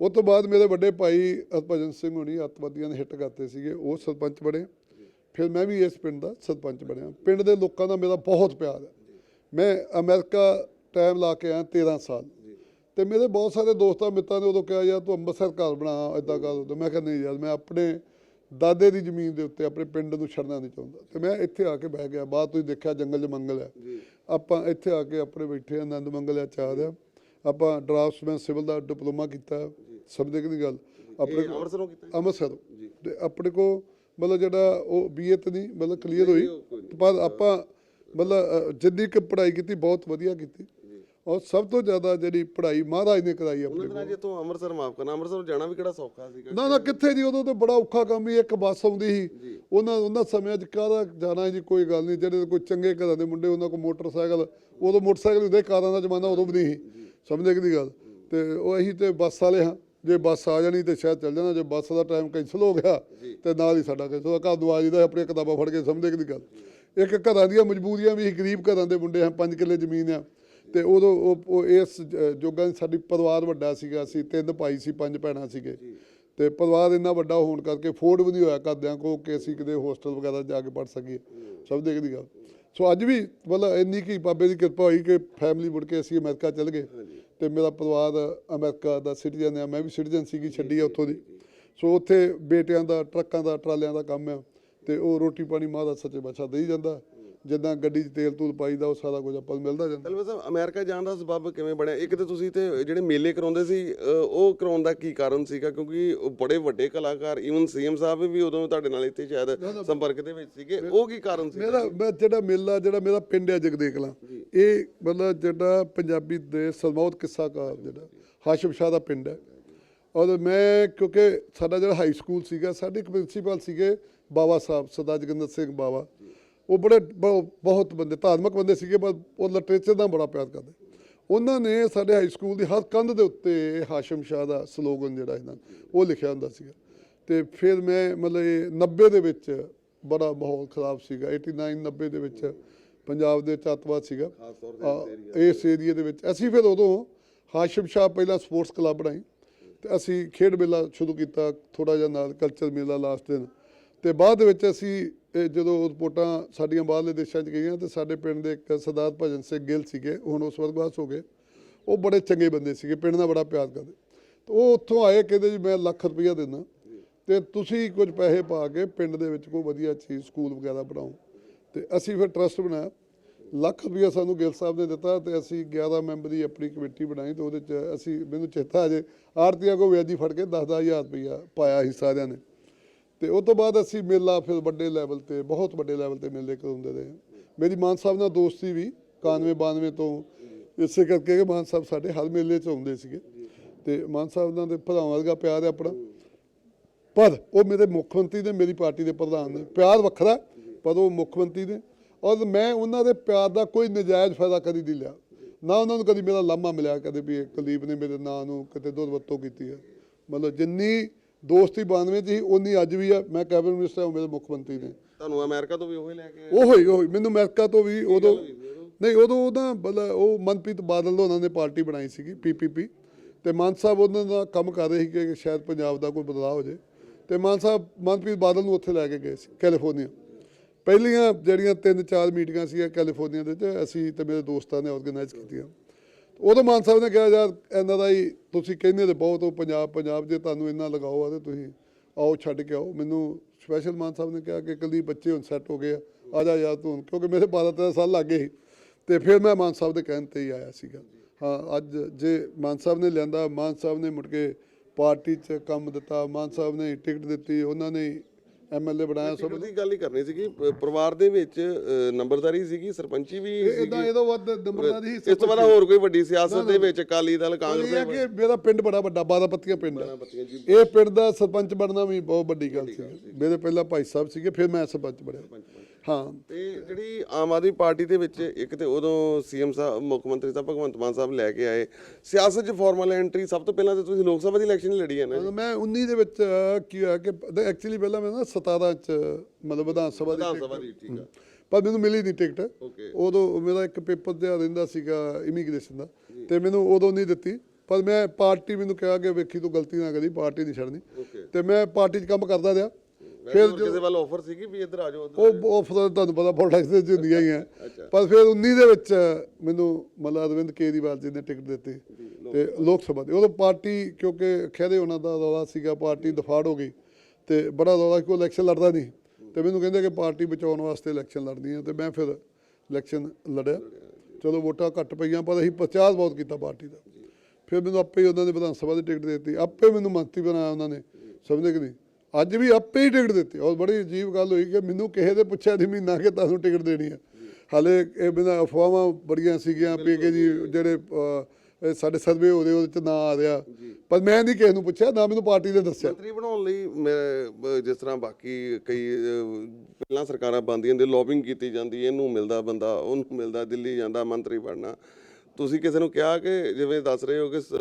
ਉਸ ਤੋਂ ਬਾਅਦ ਮੇਰੇ ਵੱਡੇ ਭਾਈ ਹਰਭਜਨ ਸਿੰਘ ਹੋਣੀ ਅੱਤਵਾਦੀਆਂ ਨੇ ਹਿੱਟ ਕਰਤੇ ਸੀਗੇ ਉਹ ਸਰਪੰਚ ਬਣੇ। ਫਿਰ ਮੈਂ ਵੀ ਇਸ ਪਿੰਡ ਦਾ ਸਰਪੰਚ ਬਣਿਆ। ਪਿੰਡ ਦੇ ਲੋਕਾਂ ਦਾ ਮੇਰਾ ਬਹੁਤ ਪਿਆਰ ਹੈ। ਮੈਂ ਅਮਰੀਕਾ ਟਾਈਮ ਲਾ ਕੇ ਆਇਆ 13 ਸਾਲ। ਤੇ ਮੇਰੇ ਬਹੁਤ ਸਾਰੇ ਦੋਸਤਾਂ ਮਿੱਤਰਾਂ ਨੇ ਉਦੋਂ ਕਿਹਾ ਯਾਰ ਤੂੰ ਅੰਮ੍ਰਿਤਸਰ ਘਰ ਬਣਾ ਇਦਾਂ ਕਰ ਤੇ ਮੈਂ ਕਿਹਾ ਨਹੀਂ ਯਾਰ ਮੈਂ ਆਪਣੇ ਦਾਦੇ ਦੀ ਜ਼ਮੀਨ ਦੇ ਉੱਤੇ ਆਪਣੇ ਪਿੰਡ ਨੂੰ ਛੱਡਣਾ ਨਹੀਂ ਚਾਹੁੰਦਾ। ਤੇ ਮੈਂ ਇੱਥੇ ਆ ਕੇ ਬਹਿ ਗਿਆ। ਬਾਅਦ ਤੁਸੀਂ ਦੇਖਿਆ ਜੰਗਲ 'ਚ ਮੰਗਲ ਹੈ। ਆਪਾਂ ਇੱਥੇ ਆ ਕੇ ਆਪਣੇ ਬੈਠੇ ਆਨੰਦ ਮੰਗਲ ਆ ਚਾਹ ਆ ਆਪਾਂ ਡਰਾਫਟਸਮੈਨ ਸਿਵਲ ਦਾ ਡਿਪਲੋਮਾ ਕੀਤਾ ਸਮਝਦੇ ਕਿ ਨਹੀਂ ਗੱਲ। ਆਪਣੇ ਇਹ ਅੰਮ੍ਰਿਤਸਰੋਂ ਕੀਤਾ ਅੰਮ੍ਰਿਤਸਰ। ਤੇ ਆਪਣੇ ਕੋ ਮਤਲਬ ਜਿਹੜਾ ਉਹ ਬੀਏ ਤੇ ਨਹੀਂ ਮਤਲਬ ਕਲੀਅਰ ਹੋਈ ਪਰ ਆਪਾਂ ਮਤਲਬ ਅ, ਜਿੰਨੀ ਕੁ ਪੜ੍ਹਾਈ ਕੀਤੀ ਬਹੁਤ ਵਧੀਆ ਕੀਤੀ। ਔਰ ਸਭ ਤੋਂ ਜ਼ਿਆਦਾ ਜਿਹੜੀ ਪੜ੍ਹਾਈ ਮਹਾਰਾਜ ਨੇ ਕਰਾਈ ਆਪਣੇ ਉਹਨਾਂ ਦਿਨਾਂ ਜੇ ਤੂੰ ਅੰਮ੍ਰਿਤਸਰ ਮਾਫ ਕਰਨਾ। ਅੰਮ੍ਰਿਤਸਰ ਜਾਣਾ ਵੀ ਕਿਹੜਾ ਸੌਖਾ ਸੀਗਾ? ਨਾ ਨਾ ਕਿੱਥੇ ਜੀ? ਉਦੋਂ ਤੇ ਬੜਾ ਔਖਾ ਕੰਮ ਹੀ ਇੱਕ ਬੱਸ ਆਉਂਦੀ ਸੀ। ਉਹਨਾਂ ਉਹਨਾਂ ਸਮਿਆਂ 'ਚ ਕਾਹਦਾ ਜਾਣਾ ਜੀ ਕੋਈ ਗੱਲ ਨਹੀਂ। ਜਿਹੜੇ ਕੋਈ ਚੰਗੇ ਘਰਾਂ ਦੇ ਮੁੰਡੇ ਉਹਨਾਂ ਕੋਲ ਮੋਟਰਸਾਈਕਲ ਉਦੋਂ ਮੋਟਰਸਾਈਕਲ ਹੁੰਦੇ ਕਾਰਾਂ ਦਾ ਜ਼ਮਾਨਾ ਉਦੋਂ ਵੀ ਨਹੀਂ ਸੀ। ਸਮਝਦੇ ਕਿ ਦੀ ਗੱਲ? ਤੇ ਉਹ ਅਸੀਂ ਤੇ ਬੱਸ ਵਾਲੇ ਹਾਂ। ਜੇ ਬੱਸ ਆ ਜਾਣੀ ਤੇ ਸ਼ਾਇਦ ਚੱਲ ਜਾਣਾ ਜੇ ਬੱਸ ਦਾ ਟਾਈਮ ਕੈਂਸਲ ਹੋ ਗਿਆ ਤੇ ਨਾਲ ਹੀ ਸਾਡਾ ਕੈਂਸਲ ਘਰ ਨੂੰ ਆ ਜੀਦਾ ਆਪਣੀਆਂ ਕਿਤਾਬਾਂ ਫੜ ਕੇ ਸਮਝਦੇ ਕਿ ਦੀ ਗੱਲ? ਇੱਕ ਘਰਾਂ ਦੀਆਂ ਮਜਬੂਰੀਆਂ ਵੀ ਗਰੀਬ ਘਰਾਂ ਦੇ ਮੁੰਡੇ ਹਾਂ 5 ਕਿੱਲੇ ਜ਼ਮੀਨ ਆ। ਤੇ ਉਦੋਂ ਉਹ ਇਸ ਜੋਗਾਂ ਸਾਡੀ ਪਰਿਵਾਰ ਵੱਡਾ ਸੀਗਾ ਅਸੀਂ ਤਿੰਨ ਭਾਈ ਸੀ ਪੰਜ ਭੈਣਾਂ ਸੀਗੇ। ਤੇ ਪਰਿਵਾਰ ਇੰਨਾ ਵੱਡਾ ਹੋਣ ਕਰਕੇ ਫੋਰਡ ਵੀ ਨਹੀਂ ਹੋਇਆ ਘਰਦਿਆਂ ਕੋ ਕਿ ਅਸੀਂ ਕਿਤੇ ਹੋਸਟਲ ਵਗੈਰਾ ਜਾ ਕੇ ਪੜ ਸਕੀਏ। ਸਭ ਦੇਖ ਦੀ ਗੱਲ? ਸੋ ਅੱਜ ਵੀ ਮਤਲਬ ਇੰਨੀ ਕੀ ਬਾਬੇ ਦੀ ਕਿਰਪਾ ਹੋਈ ਕਿ ਫੈਮਿਲੀ ਮੁੜ ਕੇ ਅਸੀਂ ਅਮਰੀਕਾ ਚਲ ਗਏ। ਤੇ ਮੇਰਾ ਪਰਿਵਾਰ ਅਮਰੀਕਾ ਦਾ ਸਿਟੀਜ਼ਨ ਹੈ ਮੈਂ ਵੀ ਸਿਟੀਜ਼ਨ ਸੀਗੀ ਛੱਡੀ ਆ ਉੱਥੋਂ ਦੀ। ਸੋ ਉੱਥੇ ਬੇਟਿਆਂ ਦਾ ਟਰੱਕਾਂ ਦਾ ਟਰਾਲਿਆਂ ਦਾ ਕੰਮ ਆ ਤੇ ਉਹ ਰੋਟੀ ਪਾਣੀ ਮਾਂ ਦਾ ਸੱਚੇ ਬਾਦਸ਼ਾਹ ਦੇਈ ਜਾਂਦਾ। ਜਿੱਦਾਂ ਗੱਡੀ 'ਚ ਤੇਲ ਤੂਲ ਪਾਈਦਾ ਉਹ ਸਾਰਾ ਕੁਝ ਆਪਾਂ ਨੂੰ ਮਿਲਦਾ ਜਾਂਦਾ। ਤਾਲੀਵਾਲ ਸਾਹਿਬ ਅਮਰੀਕਾ ਜਾਣ ਦਾ ਸਬਬ ਕਿਵੇਂ ਬਣਿਆ? ਇੱਕ ਤੇ ਤੁਸੀਂ ਤੇ ਜਿਹੜੇ ਮੇਲੇ ਕਰਾਉਂਦੇ ਸੀ ਉਹ ਕਰਾਉਣ ਦਾ ਕੀ ਕਾਰਨ ਸੀਗਾ? ਕਿਉਂਕਿ ਉਹ ਬੜੇ ਵੱਡੇ ਕਲਾਕਾਰ ਈਵਨ ਸੀਐਮ ਸਾਹਿਬ ਵੀ ਉਦੋਂ ਤੁਹਾਡੇ ਨਾਲ ਇੱਥੇ ਸ਼ਾਇਦ ਸੰਪਰਕ ਦੇ ਵਿੱਚ ਸੀਗੇ। ਉਹ ਕੀ ਕਾਰਨ ਸੀ ਮੇਰਾ ਮੈਂ ਜਿਹੜਾ ਮੇਲਾ ਜਿਹੜਾ ਮੇਰਾ ਪਿੰਡ ਹੈ ਜਗਦੇਕਲਾ ਇਹ ਮਤਲਬ ਜਿਹੜਾ ਪੰਜਾਬੀ ਦੇ ਸਲਮੌਤ ਕਿੱਸਾ ਕਾਰ ਜਿਹੜਾ ਹਾਸ਼ਮ ਸ਼ਾਹ ਦਾ ਪਿੰਡ ਹੈ। ਔਰ ਮੈਂ ਕਿਉਂਕਿ ਸਾਡਾ ਜਿਹੜਾ ਹਾਈ ਸਕੂਲ ਸੀਗਾ ਸਾਡੇ ਇੱਕ ਪ੍ਰਿੰਸੀਪਲ ਸੀਗੇ ਬਾਬਾ ਸਾਹਿਬ ਸਰਦਾਰ ਜਗਿੰਦਰ ਸਿੰਘ ਬਾਵਾ। ਉਹ ਬੜੇ ਬਹੁ- ਬਹੁਤ ਬੰਦੇ ਧਾਰਮਿਕ ਬੰਦੇ ਸੀਗੇ ਪਰ ਉਹ ਲਿਟਰੇਚਰ ਦਾ ਬੜਾ ਪਿਆਰ ਕਰਦੇ। ਉਹਨਾਂ ਨੇ ਸਾਡੇ ਹਾਈ ਸਕੂਲ ਦੀ ਹਰ ਕੰਧ ਦੇ ਉੱਤੇ ਹਾਸ਼ਮ ਸ਼ਾਹ ਦਾ ਸਲੋਗਨ ਜਿਹੜਾ ਇਹਨਾਂ ਉਹ ਲਿਖਿਆ ਹੁੰਦਾ ਸੀਗਾ। ਤੇ ਫਿਰ ਮੈਂ ਮਤਲਬ ਇਹ 90 ਦੇ ਵਿੱਚ ਬੜਾ ਮਾਹੌਲ ਖਰਾਬ ਸੀਗਾ। 89 90 ਦੇ ਵਿੱਚ ਪੰਜਾਬ ਦੇ ਵਿੱਚ ਅੱਤਵਾਦ ਸੀਗਾ ਇਸ ਏਰੀਏ ਦੇ ਵਿੱਚ। ਅਸੀਂ ਫਿਰ ਉਦੋਂ ਹਾਸ਼ਮ ਸ਼ਾਹ ਪਹਿਲਾਂ ਸਪੋਰਟਸ ਕਲੱਬ ਬਣਾਈ ਤੇ ਅਸੀਂ ਖੇਡ ਮੇਲਾ ਸ਼ੁਰੂ ਕੀਤਾ ਥੋੜਾ ਜਿਹਾ ਨਾਲ ਕਲਚਰ ਮੇਲਾ ਲਾਸਟ ਦਿਨ। ਤੇ ਬਾਅਦ ਵਿੱਚ ਅਸੀਂ ਇਹ ਜਦੋਂ ਰਿਪੋਰਟਾਂ ਸਾਡੀਆਂ ਬਾਹਰਲੇ ਦੇਸ਼ਾਂ 'ਚ ਗਈਆਂ ਤੇ ਸਾਡੇ ਪਿੰਡ ਦੇ ਇੱਕ ਸਰਦਾਰ ਭਜਨ ਸਿੰਘ ਗਿੱਲ ਸੀਗੇ, ਹੁਣ ਉਹ ਸਵਰਗਵਾਸ ਹੋ ਗਏ। ਉਹ ਬੜੇ ਚੰਗੇ ਬੰਦੇ ਸੀਗੇ, ਪਿੰਡ ਨਾਲ ਬੜਾ ਪਿਆਰ ਕਰਦੇ। ਤੇ ਉਹ ਉੱਥੋਂ ਆਏ ਕਹਿੰਦੇ ਜੀ, ਮੈਂ ਲੱਖ ਰੁਪਈਆ ਦਿੰਦਾ। ਤੇ ਤੁਸੀਂ ਕੁਝ ਪੈਸੇ ਪਾ ਕੇ ਪਿੰਡ ਦੇ ਵਿੱਚ ਕੋਈ ਵਧੀਆ ਚੀਜ਼, ਸਕੂਲ ਵਗੈਰਾ ਬਣਾਓ। ਤੇ ਅਸੀਂ ਫਿਰ ਟਰਸਟ ਬਣਾਇਆ। ਲੱਖ ਰੁਪਈਆ ਸਾਨੂੰ ਗਿੱਲ ਸਾਹਿਬ ਨੇ ਦਿੱਤਾ ਤੇ ਅਸੀਂ 11 ਮੈਂਬਰੀ ਆਪਣੀ ਕਮੇਟੀ ਬਣਾਈ ਤੇ ਉਹਦੇ ਚ ਅਸੀਂ, ਮੈਨੂੰ ਚੇਤਾ ਅਜੇ ਆਰਤੀਆ ਕੋ ਵਿਆਜੀ ਫੜ ਕੇ 10-10000 ਰੁਪਈਆ ਪਾਇਆ ਸੀ ਸਾਰਿਆਂ ਨੇ। ਤੇ ਉਸ ਤੋਂ ਬਾਅਦ ਅਸੀਂ ਮੇਲਾ ਫਿਰ ਵੱਡੇ ਲੈਵਲ ਤੇ, ਬਹੁਤ ਵੱਡੇ ਲੈਵਲ ਤੇ ਮੇਲੇ ਕਰਾਉਂਦੇ ਰਹੇ। ਮੇਰੀ ਮਾਨ ਸਾਹਿਬ ਨਾਲ ਦੋਸਤੀ ਵੀ 91 92 ਤੋਂ, ਇਸੇ ਕਰਕੇ ਕਿ ਮਾਨ ਸਾਹਿਬ ਸਾਡੇ ਹਰ ਮੇਲੇ 'ਚ ਆਉਂਦੇ ਸੀਗੇ। ਤੇ ਮਾਨ ਸਾਹਿਬ ਨਾਲ ਤੇ ਭਰਾਵਾਂ ਵਰਗਾ ਪਿਆਰ ਹੈ ਆਪਣਾ। ਪਰ ਉਹ ਮੇਰੇ ਮੁੱਖ ਮੰਤਰੀ ਨੇ, ਮੇਰੀ ਪਾਰਟੀ ਦੇ ਪ੍ਰਧਾਨ ਨੇ। ਪਿਆਰ ਵੱਖਰਾ, ਪਰ ਉਹ ਮੁੱਖ ਮੰਤਰੀ ਨੇ। ਔਰ ਮੈਂ ਉਹਨਾਂ ਦੇ ਪਿਆਰ ਦਾ ਕੋਈ ਨਜਾਇਜ਼ ਫਾਇਦਾ ਕਦੀ ਨਹੀਂ ਲਿਆ। ਨਾ ਉਹਨਾਂ ਨੂੰ ਕਦੀ ਮੇਰਾ ਲਾਮਾ ਮਿਲਿਆ, ਕਦੇ ਵੀ ਇਹ ਕੁਲਦੀਪ ਨੇ ਮੇਰੇ ਨਾਂ ਨੂੰ ਕਿਤੇ ਦੁਰਵਰਤੋਂ ਕੀਤੀ ਹੈ। ਮਤਲਬ ਜਿੰਨੀ ਦੋਸਤੀ 92 ਚ ਸੀ ਉਨੀ ਅੱਜ ਵੀ ਆ। ਮੈਂ ਕੈਬਨਿਟ ਮਿਨਿਸਟਰ ਹਾਂ ਮੇਰੇ ਮੁੱਖ ਮੰਤਰੀ ਨੇ। ਤੁਹਾਨੂੰ ਅਮਰੀਕਾ ਤੋਂ ਵੀ ਉਹੀ ਲੈ ਕੇ ਉਹ ਉਹ। ਮੈਨੂੰ ਅਮਰੀਕਾ ਤੋਂ ਵੀ ਉਦੋਂ ਨਹੀਂ ਉਦੋਂ ਉਹਦਾ ਮਤਲਬ ਉਹ ਮਨਪ੍ਰੀਤ ਬਾਦਲ ਉਹਨਾਂ ਨੇ ਪਾਰਟੀ ਬਣਾਈ ਸੀਗੀ ਪੀਪੀਪੀ ਤੇ ਮਾਨ ਸਾਹਿਬ ਉਹਨਾਂ ਦਾ ਕੰਮ ਕਰ ਰਹੇ ਸੀ ਕਿ ਸ਼ਾਇਦ ਪੰਜਾਬ ਦਾ ਕੋਈ ਬਦਲਾਅ ਹੋ ਜਾਏ ਤੇ ਮਾਨ ਸਾਹਿਬ ਮਨਪ੍ਰੀਤ ਬਾਦਲ ਨੂੰ ਉੱਥੇ ਲੈ ਕੇ ਗਏ ਸੀ ਕੈਲੀਫੋਰਨੀਆ। ਪਹਿਲੀਆਂ ਜਿਹੜੀਆਂ ਤਿੰਨ ਚਾਰ ਮੀਟਿੰਗਾਂ ਸੀਗੀਆਂ ਕੈਲੀਫੋਰਨੀਆ ਦੇ ਵਿੱਚ ਅਸੀਂ ਤੇ ਮੇਰੇ ਦੋਸਤਾਂ ਨੇ ਆਰਗੇਨਾਈਜ਼ ਕੀਤੀਆਂ। ਉਦੋਂ ਮਾਨ ਸਾਹਿਬ ਨੇ ਕਿਹਾ, ਯਾਰ, ਇਹਨਾਂ ਦਾ ਹੀ ਤੁਸੀਂ ਕਹਿੰਦੇ ਤੇ ਬਹੁਤ ਉਹ ਪੰਜਾਬ ਪੰਜਾਬ ਜੇ ਤੁਹਾਨੂੰ ਇੰਨਾ ਲਗਾਓ ਆ ਤੇ ਤੁਸੀਂ ਆਓ, ਛੱਡ ਕੇ ਆਓ। ਮੈਨੂੰ ਸਪੈਸ਼ਲ ਮਾਨ ਸਾਹਿਬ ਨੇ ਕਿਹਾ ਕਿ ਕਲੀ ਬੱਚੇ ਹੁਣ ਸੈੱਟ ਹੋ ਗਏ ਆ ਆ ਜਾ ਯਾਰ ਤੂੰ ਕਿਉਂਕਿ ਮੇਰੇ 12 13 ਸਾਲ ਲੱਗ ਗਏ ਸੀ। ਤੇ ਫਿਰ ਮੈਂ ਮਾਨ ਸਾਹਿਬ ਦੇ ਕਹਿਣ ਤੇ ਹੀ ਆਇਆ ਸੀਗਾ। ਹਾਂ, ਅੱਜ ਜੇ ਮਾਨ ਸਾਹਿਬ ਨੇ ਲਿਆਂਦਾ, ਮਾਨ ਸਾਹਿਬ ਨੇ ਮੁੜ ਕੇ ਪਾਰਟੀ 'ਚ ਕੰਮ ਦਿੱਤਾ, ਮਾਨ ਸਾਹਿਬ ਨੇ ਟਿਕਟ ਦਿੱਤੀ, ਉਹਨਾਂ ਨੇ ਐਮਐਲਏ ਬਣਾਇਆ ਸਭ ਦੀ ਗੱਲ ਹੀ ਕਰਨੀ ਸੀਗੀ। ਪ- ਪਰਿਵਾਰ ਦੇ ਵਿੱਚ ਅ, ਨੰਬਰਦਾਰੀ ਸੀਗੀ ਸਰਪੰਚੀ ਵੀ ਇਦਾਂ ਇਹਦੋਂ ਵੱਧ ਨੰਬਰਦਾਰੀ ਹੀ ਇਸ ਤੋਂ ਬਾਅਦ ਹੋਰ ਕੋਈ ਵੱਡੀ ਸਿਆਸਤ ਦੇ ਵਿੱਚ ਅਕਾਲੀ ਦਲ ਇਹ ਕਾਂਗਰਸ ਹੈ ਕਿ ਮੇਰਾ ਪਿੰਡ ਬੜਾ ਵੱਡਾ ਬਾਰਾਪੱਤੀਆਂ ਪਿੰਡ। ਹੈ ਇਹ ਪਿੰਡ ਦਾ ਸਰਪੰਚ ਬਣਨਾ ਵੀ ਬਹੁਤ ਵੱਡੀ ਗੱਲ ਸੀ ਮੇਰੇ ਪਹਿਲਾਂ ਭਾਈ ਸਾਹਿਬ ਸੀਗੇ ਫਿਰ ਮੈਂ ਸਰਪੰਚ ਬਣਿਆ। ਹਾਂ। ਤੇ ਜਿਹੜੀ ਆਮ ਆਦਮੀ ਪਾਰਟੀ ਦੇ ਵਿੱਚ ਇੱਕ ਤੇ ਉਦੋਂ ਸੀਐਮ ਸਾਹਿਬ ਮੁੱਖ ਮੰਤਰੀ ਸਾਹਿਬ ਭਗਵੰਤ ਮਾਨ ਸਾਹਿਬ ਲੈ ਕੇ ਆਏ। ਸਿਆਸਤ 'ਚ ਫਾਰਮਲ ਐਂਟਰੀ ਸਭ ਤੋਂ ਪਹਿਲਾਂ ਤੇ ਤੁਸੀਂ ਲੋਕ ਸਭਾ ਦੀ ਇਲੈਕਸ਼ਨ ਲੜੀ ਹੈ ਨਾ ਮੈਂ 19 ਦੇ ਵਿੱਚ ਕੀ ਹੋਇਆ ਕਿ ਐਕਚੁਅਲੀ ਪਹਿਲਾਂ ਮੈਂ ਨਾ 17 ਚ ਮਤਲਬ ਵਿਧਾਨ ਸਭਾ ਦੀ ਵਿਧਾਨ ਸਭਾ ਦੀ ਠੀਕ ਆ। ਪਰ ਮੈਨੂੰ ਮਿਲੀ ਨਹੀਂ ਟਿਕਟ ਉਦੋਂ ਮੇਰਾ ਇੱਕ ਪੇਪਰ ਜਿਹਾ ਰਹਿੰਦਾ ਸੀਗਾ ਇਮੀਗ੍ਰੇਸ਼ਨ ਦਾ। ਤੇ ਮੈਨੂੰ ਉਦੋਂ ਨਹੀਂ ਦਿੱਤੀ। ਪਰ ਮੈਂ ਪਾਰਟੀ ਮੈਨੂੰ ਕਿਹਾ ਕਿ ਵੇਖੀ ਤੂੰ ਗਲਤੀ ਨਾ ਕਰੀ ਪਾਰਟੀ ਨਹੀਂ ਛੱਡਣੀ। ਓਕੇ ਤੇ ਮੈਂ ਪਾਰਟੀ 'ਚ ਕੰਮ ਕਰਦਾ ਰਿਹਾ। ਫਿਰ ਕਿਸੇ ਵੱਲ ਆਫਰ ਸੀਗੀ ਵੀ ਇੱਧਰ ਆ ਜਾਓ ਉੱਧਰ ਉਹ ਉਹ ਫਿਰ ਤੁਹਾਨੂੰ ਪਤਾ ਪੋਲਿਟਿਕਸ ਦੇ ਵਿੱਚ ਹੁੰਦੀਆਂ ਹੀ ਆ। ਪਰ ਫਿਰ 19 ਦੇ ਵਿੱਚ ਮੈਨੂੰ ਮਤਲਬ ਅਰਵਿੰਦ ਕੇਜਰੀਵਾਲ ਜੀ ਨੇ ਟਿਕਟ ਦਿੱਤੀ ਤੇ ਲੋਕ ਸਭਾ ਦੀ ਉਦੋਂ ਪਾਰਟੀ ਕਿਉਂਕਿ ਖਹਿਰੇ ਉਹਨਾਂ ਦਾ ਰੌਲਾ ਸੀਗਾ ਪਾਰਟੀ ਦਫਾੜ ਹੋ ਗਈ ਤੇ ਬੜਾ ਰੌਲਾ ਕੋਈ ਇਲੈਕਸ਼ਨ ਲੜਦਾ ਨਹੀਂ। ਤੇ ਮੈਨੂੰ ਕਹਿੰਦੇ ਕਿ ਪਾਰਟੀ ਬਚਾਉਣ ਵਾਸਤੇ ਇਲੈਕਸ਼ਨ ਲੜਨੀ ਹੈ ਤੇ ਮੈਂ ਫਿਰ ਇਲੈਕਸ਼ਨ ਲੜਿਆ। ਚਲੋ ਵੋਟਾਂ ਘੱਟ ਪਈਆਂ ਪਰ ਅਸੀਂ ਪ੍ਰਚਾਰ ਬਹੁਤ ਕੀਤਾ ਪਾਰਟੀ ਦਾ। ਫਿਰ ਮੈਨੂੰ ਆਪੇ ਹੀ ਉਹਨਾਂ ਨੇ ਵਿਧਾਨ ਸਭਾ ਦੀ ਟਿਕਟ ਦੇ ਦਿੱਤੀ। ਆਪੇ ਮੈਨੂੰ ਮੰਤਰੀ ਬਣਾਇਆ ਉਹਨਾਂ ਨੇ। ਸਮਝਦੇ ਕਿ ਨਹੀਂ? ਅੱਜ ਵੀ ਆਪੇ ਹੀ ਟਿਕਟ ਦਿੱਤੀ। ਔਰ ਬੜੀ ਅਜੀਬ ਗੱਲ ਹੋਈ ਕਿ ਮੈਨੂੰ ਕਿਸੇ ਦੇ ਪੁੱਛਿਆ ਨਹੀਂ ਮਹੀਨਾ ਕਿ ਤੁਹਾਨੂੰ ਟਿਕਟ ਦੇਣੀ ਹੈ। ਹਾਲੇ ਇਹ ਬਿਨਾਂ ਅਫਵਾਹਾਂ ਬੜੀਆਂ ਸੀਗੀਆਂ ਵੀ ਕਿ ਜੀ ਜਿਹੜੇ ਸਾਡੇ ਸਰਵੇ ਹੋ ਰਹੇ ਉਹਦੇ ਚ ਨਾਂ ਆ ਰਿਹਾ। ਪਰ ਮੈਂ ਨਹੀਂ ਕਿਸੇ ਨੂੰ ਪੁੱਛਿਆ ਨਾ ਮੈਨੂੰ ਪਾਰਟੀ ਨੇ ਦੱਸਿਆ। ਮੰਤਰੀ ਬਣਾਉਣ ਲਈ ਮੈਂ ਜਿਸ ਤਰ੍ਹਾਂ ਬਾਕੀ ਕਈ ਪਹਿਲਾਂ ਸਰਕਾਰਾਂ ਬੰਦੀਆਂ ਦੇ ਲੌਬਿੰਗ ਕੀਤੀ ਜਾਂਦੀ ਇਹਨੂੰ ਮਿਲਦਾ ਬੰਦਾ ਉਹਨੂੰ ਮਿਲਦਾ ਦਿੱਲੀ ਜਾਂਦਾ ਮੰਤਰੀ ਬਣਨਾ। ਤੁਸੀਂ ਕਿਸੇ ਨੂੰ ਕਿਹਾ ਕਿ ਜਿਵੇਂ ਦੱਸ ਰਹੇ ਹੋ ਕਿ ਸ-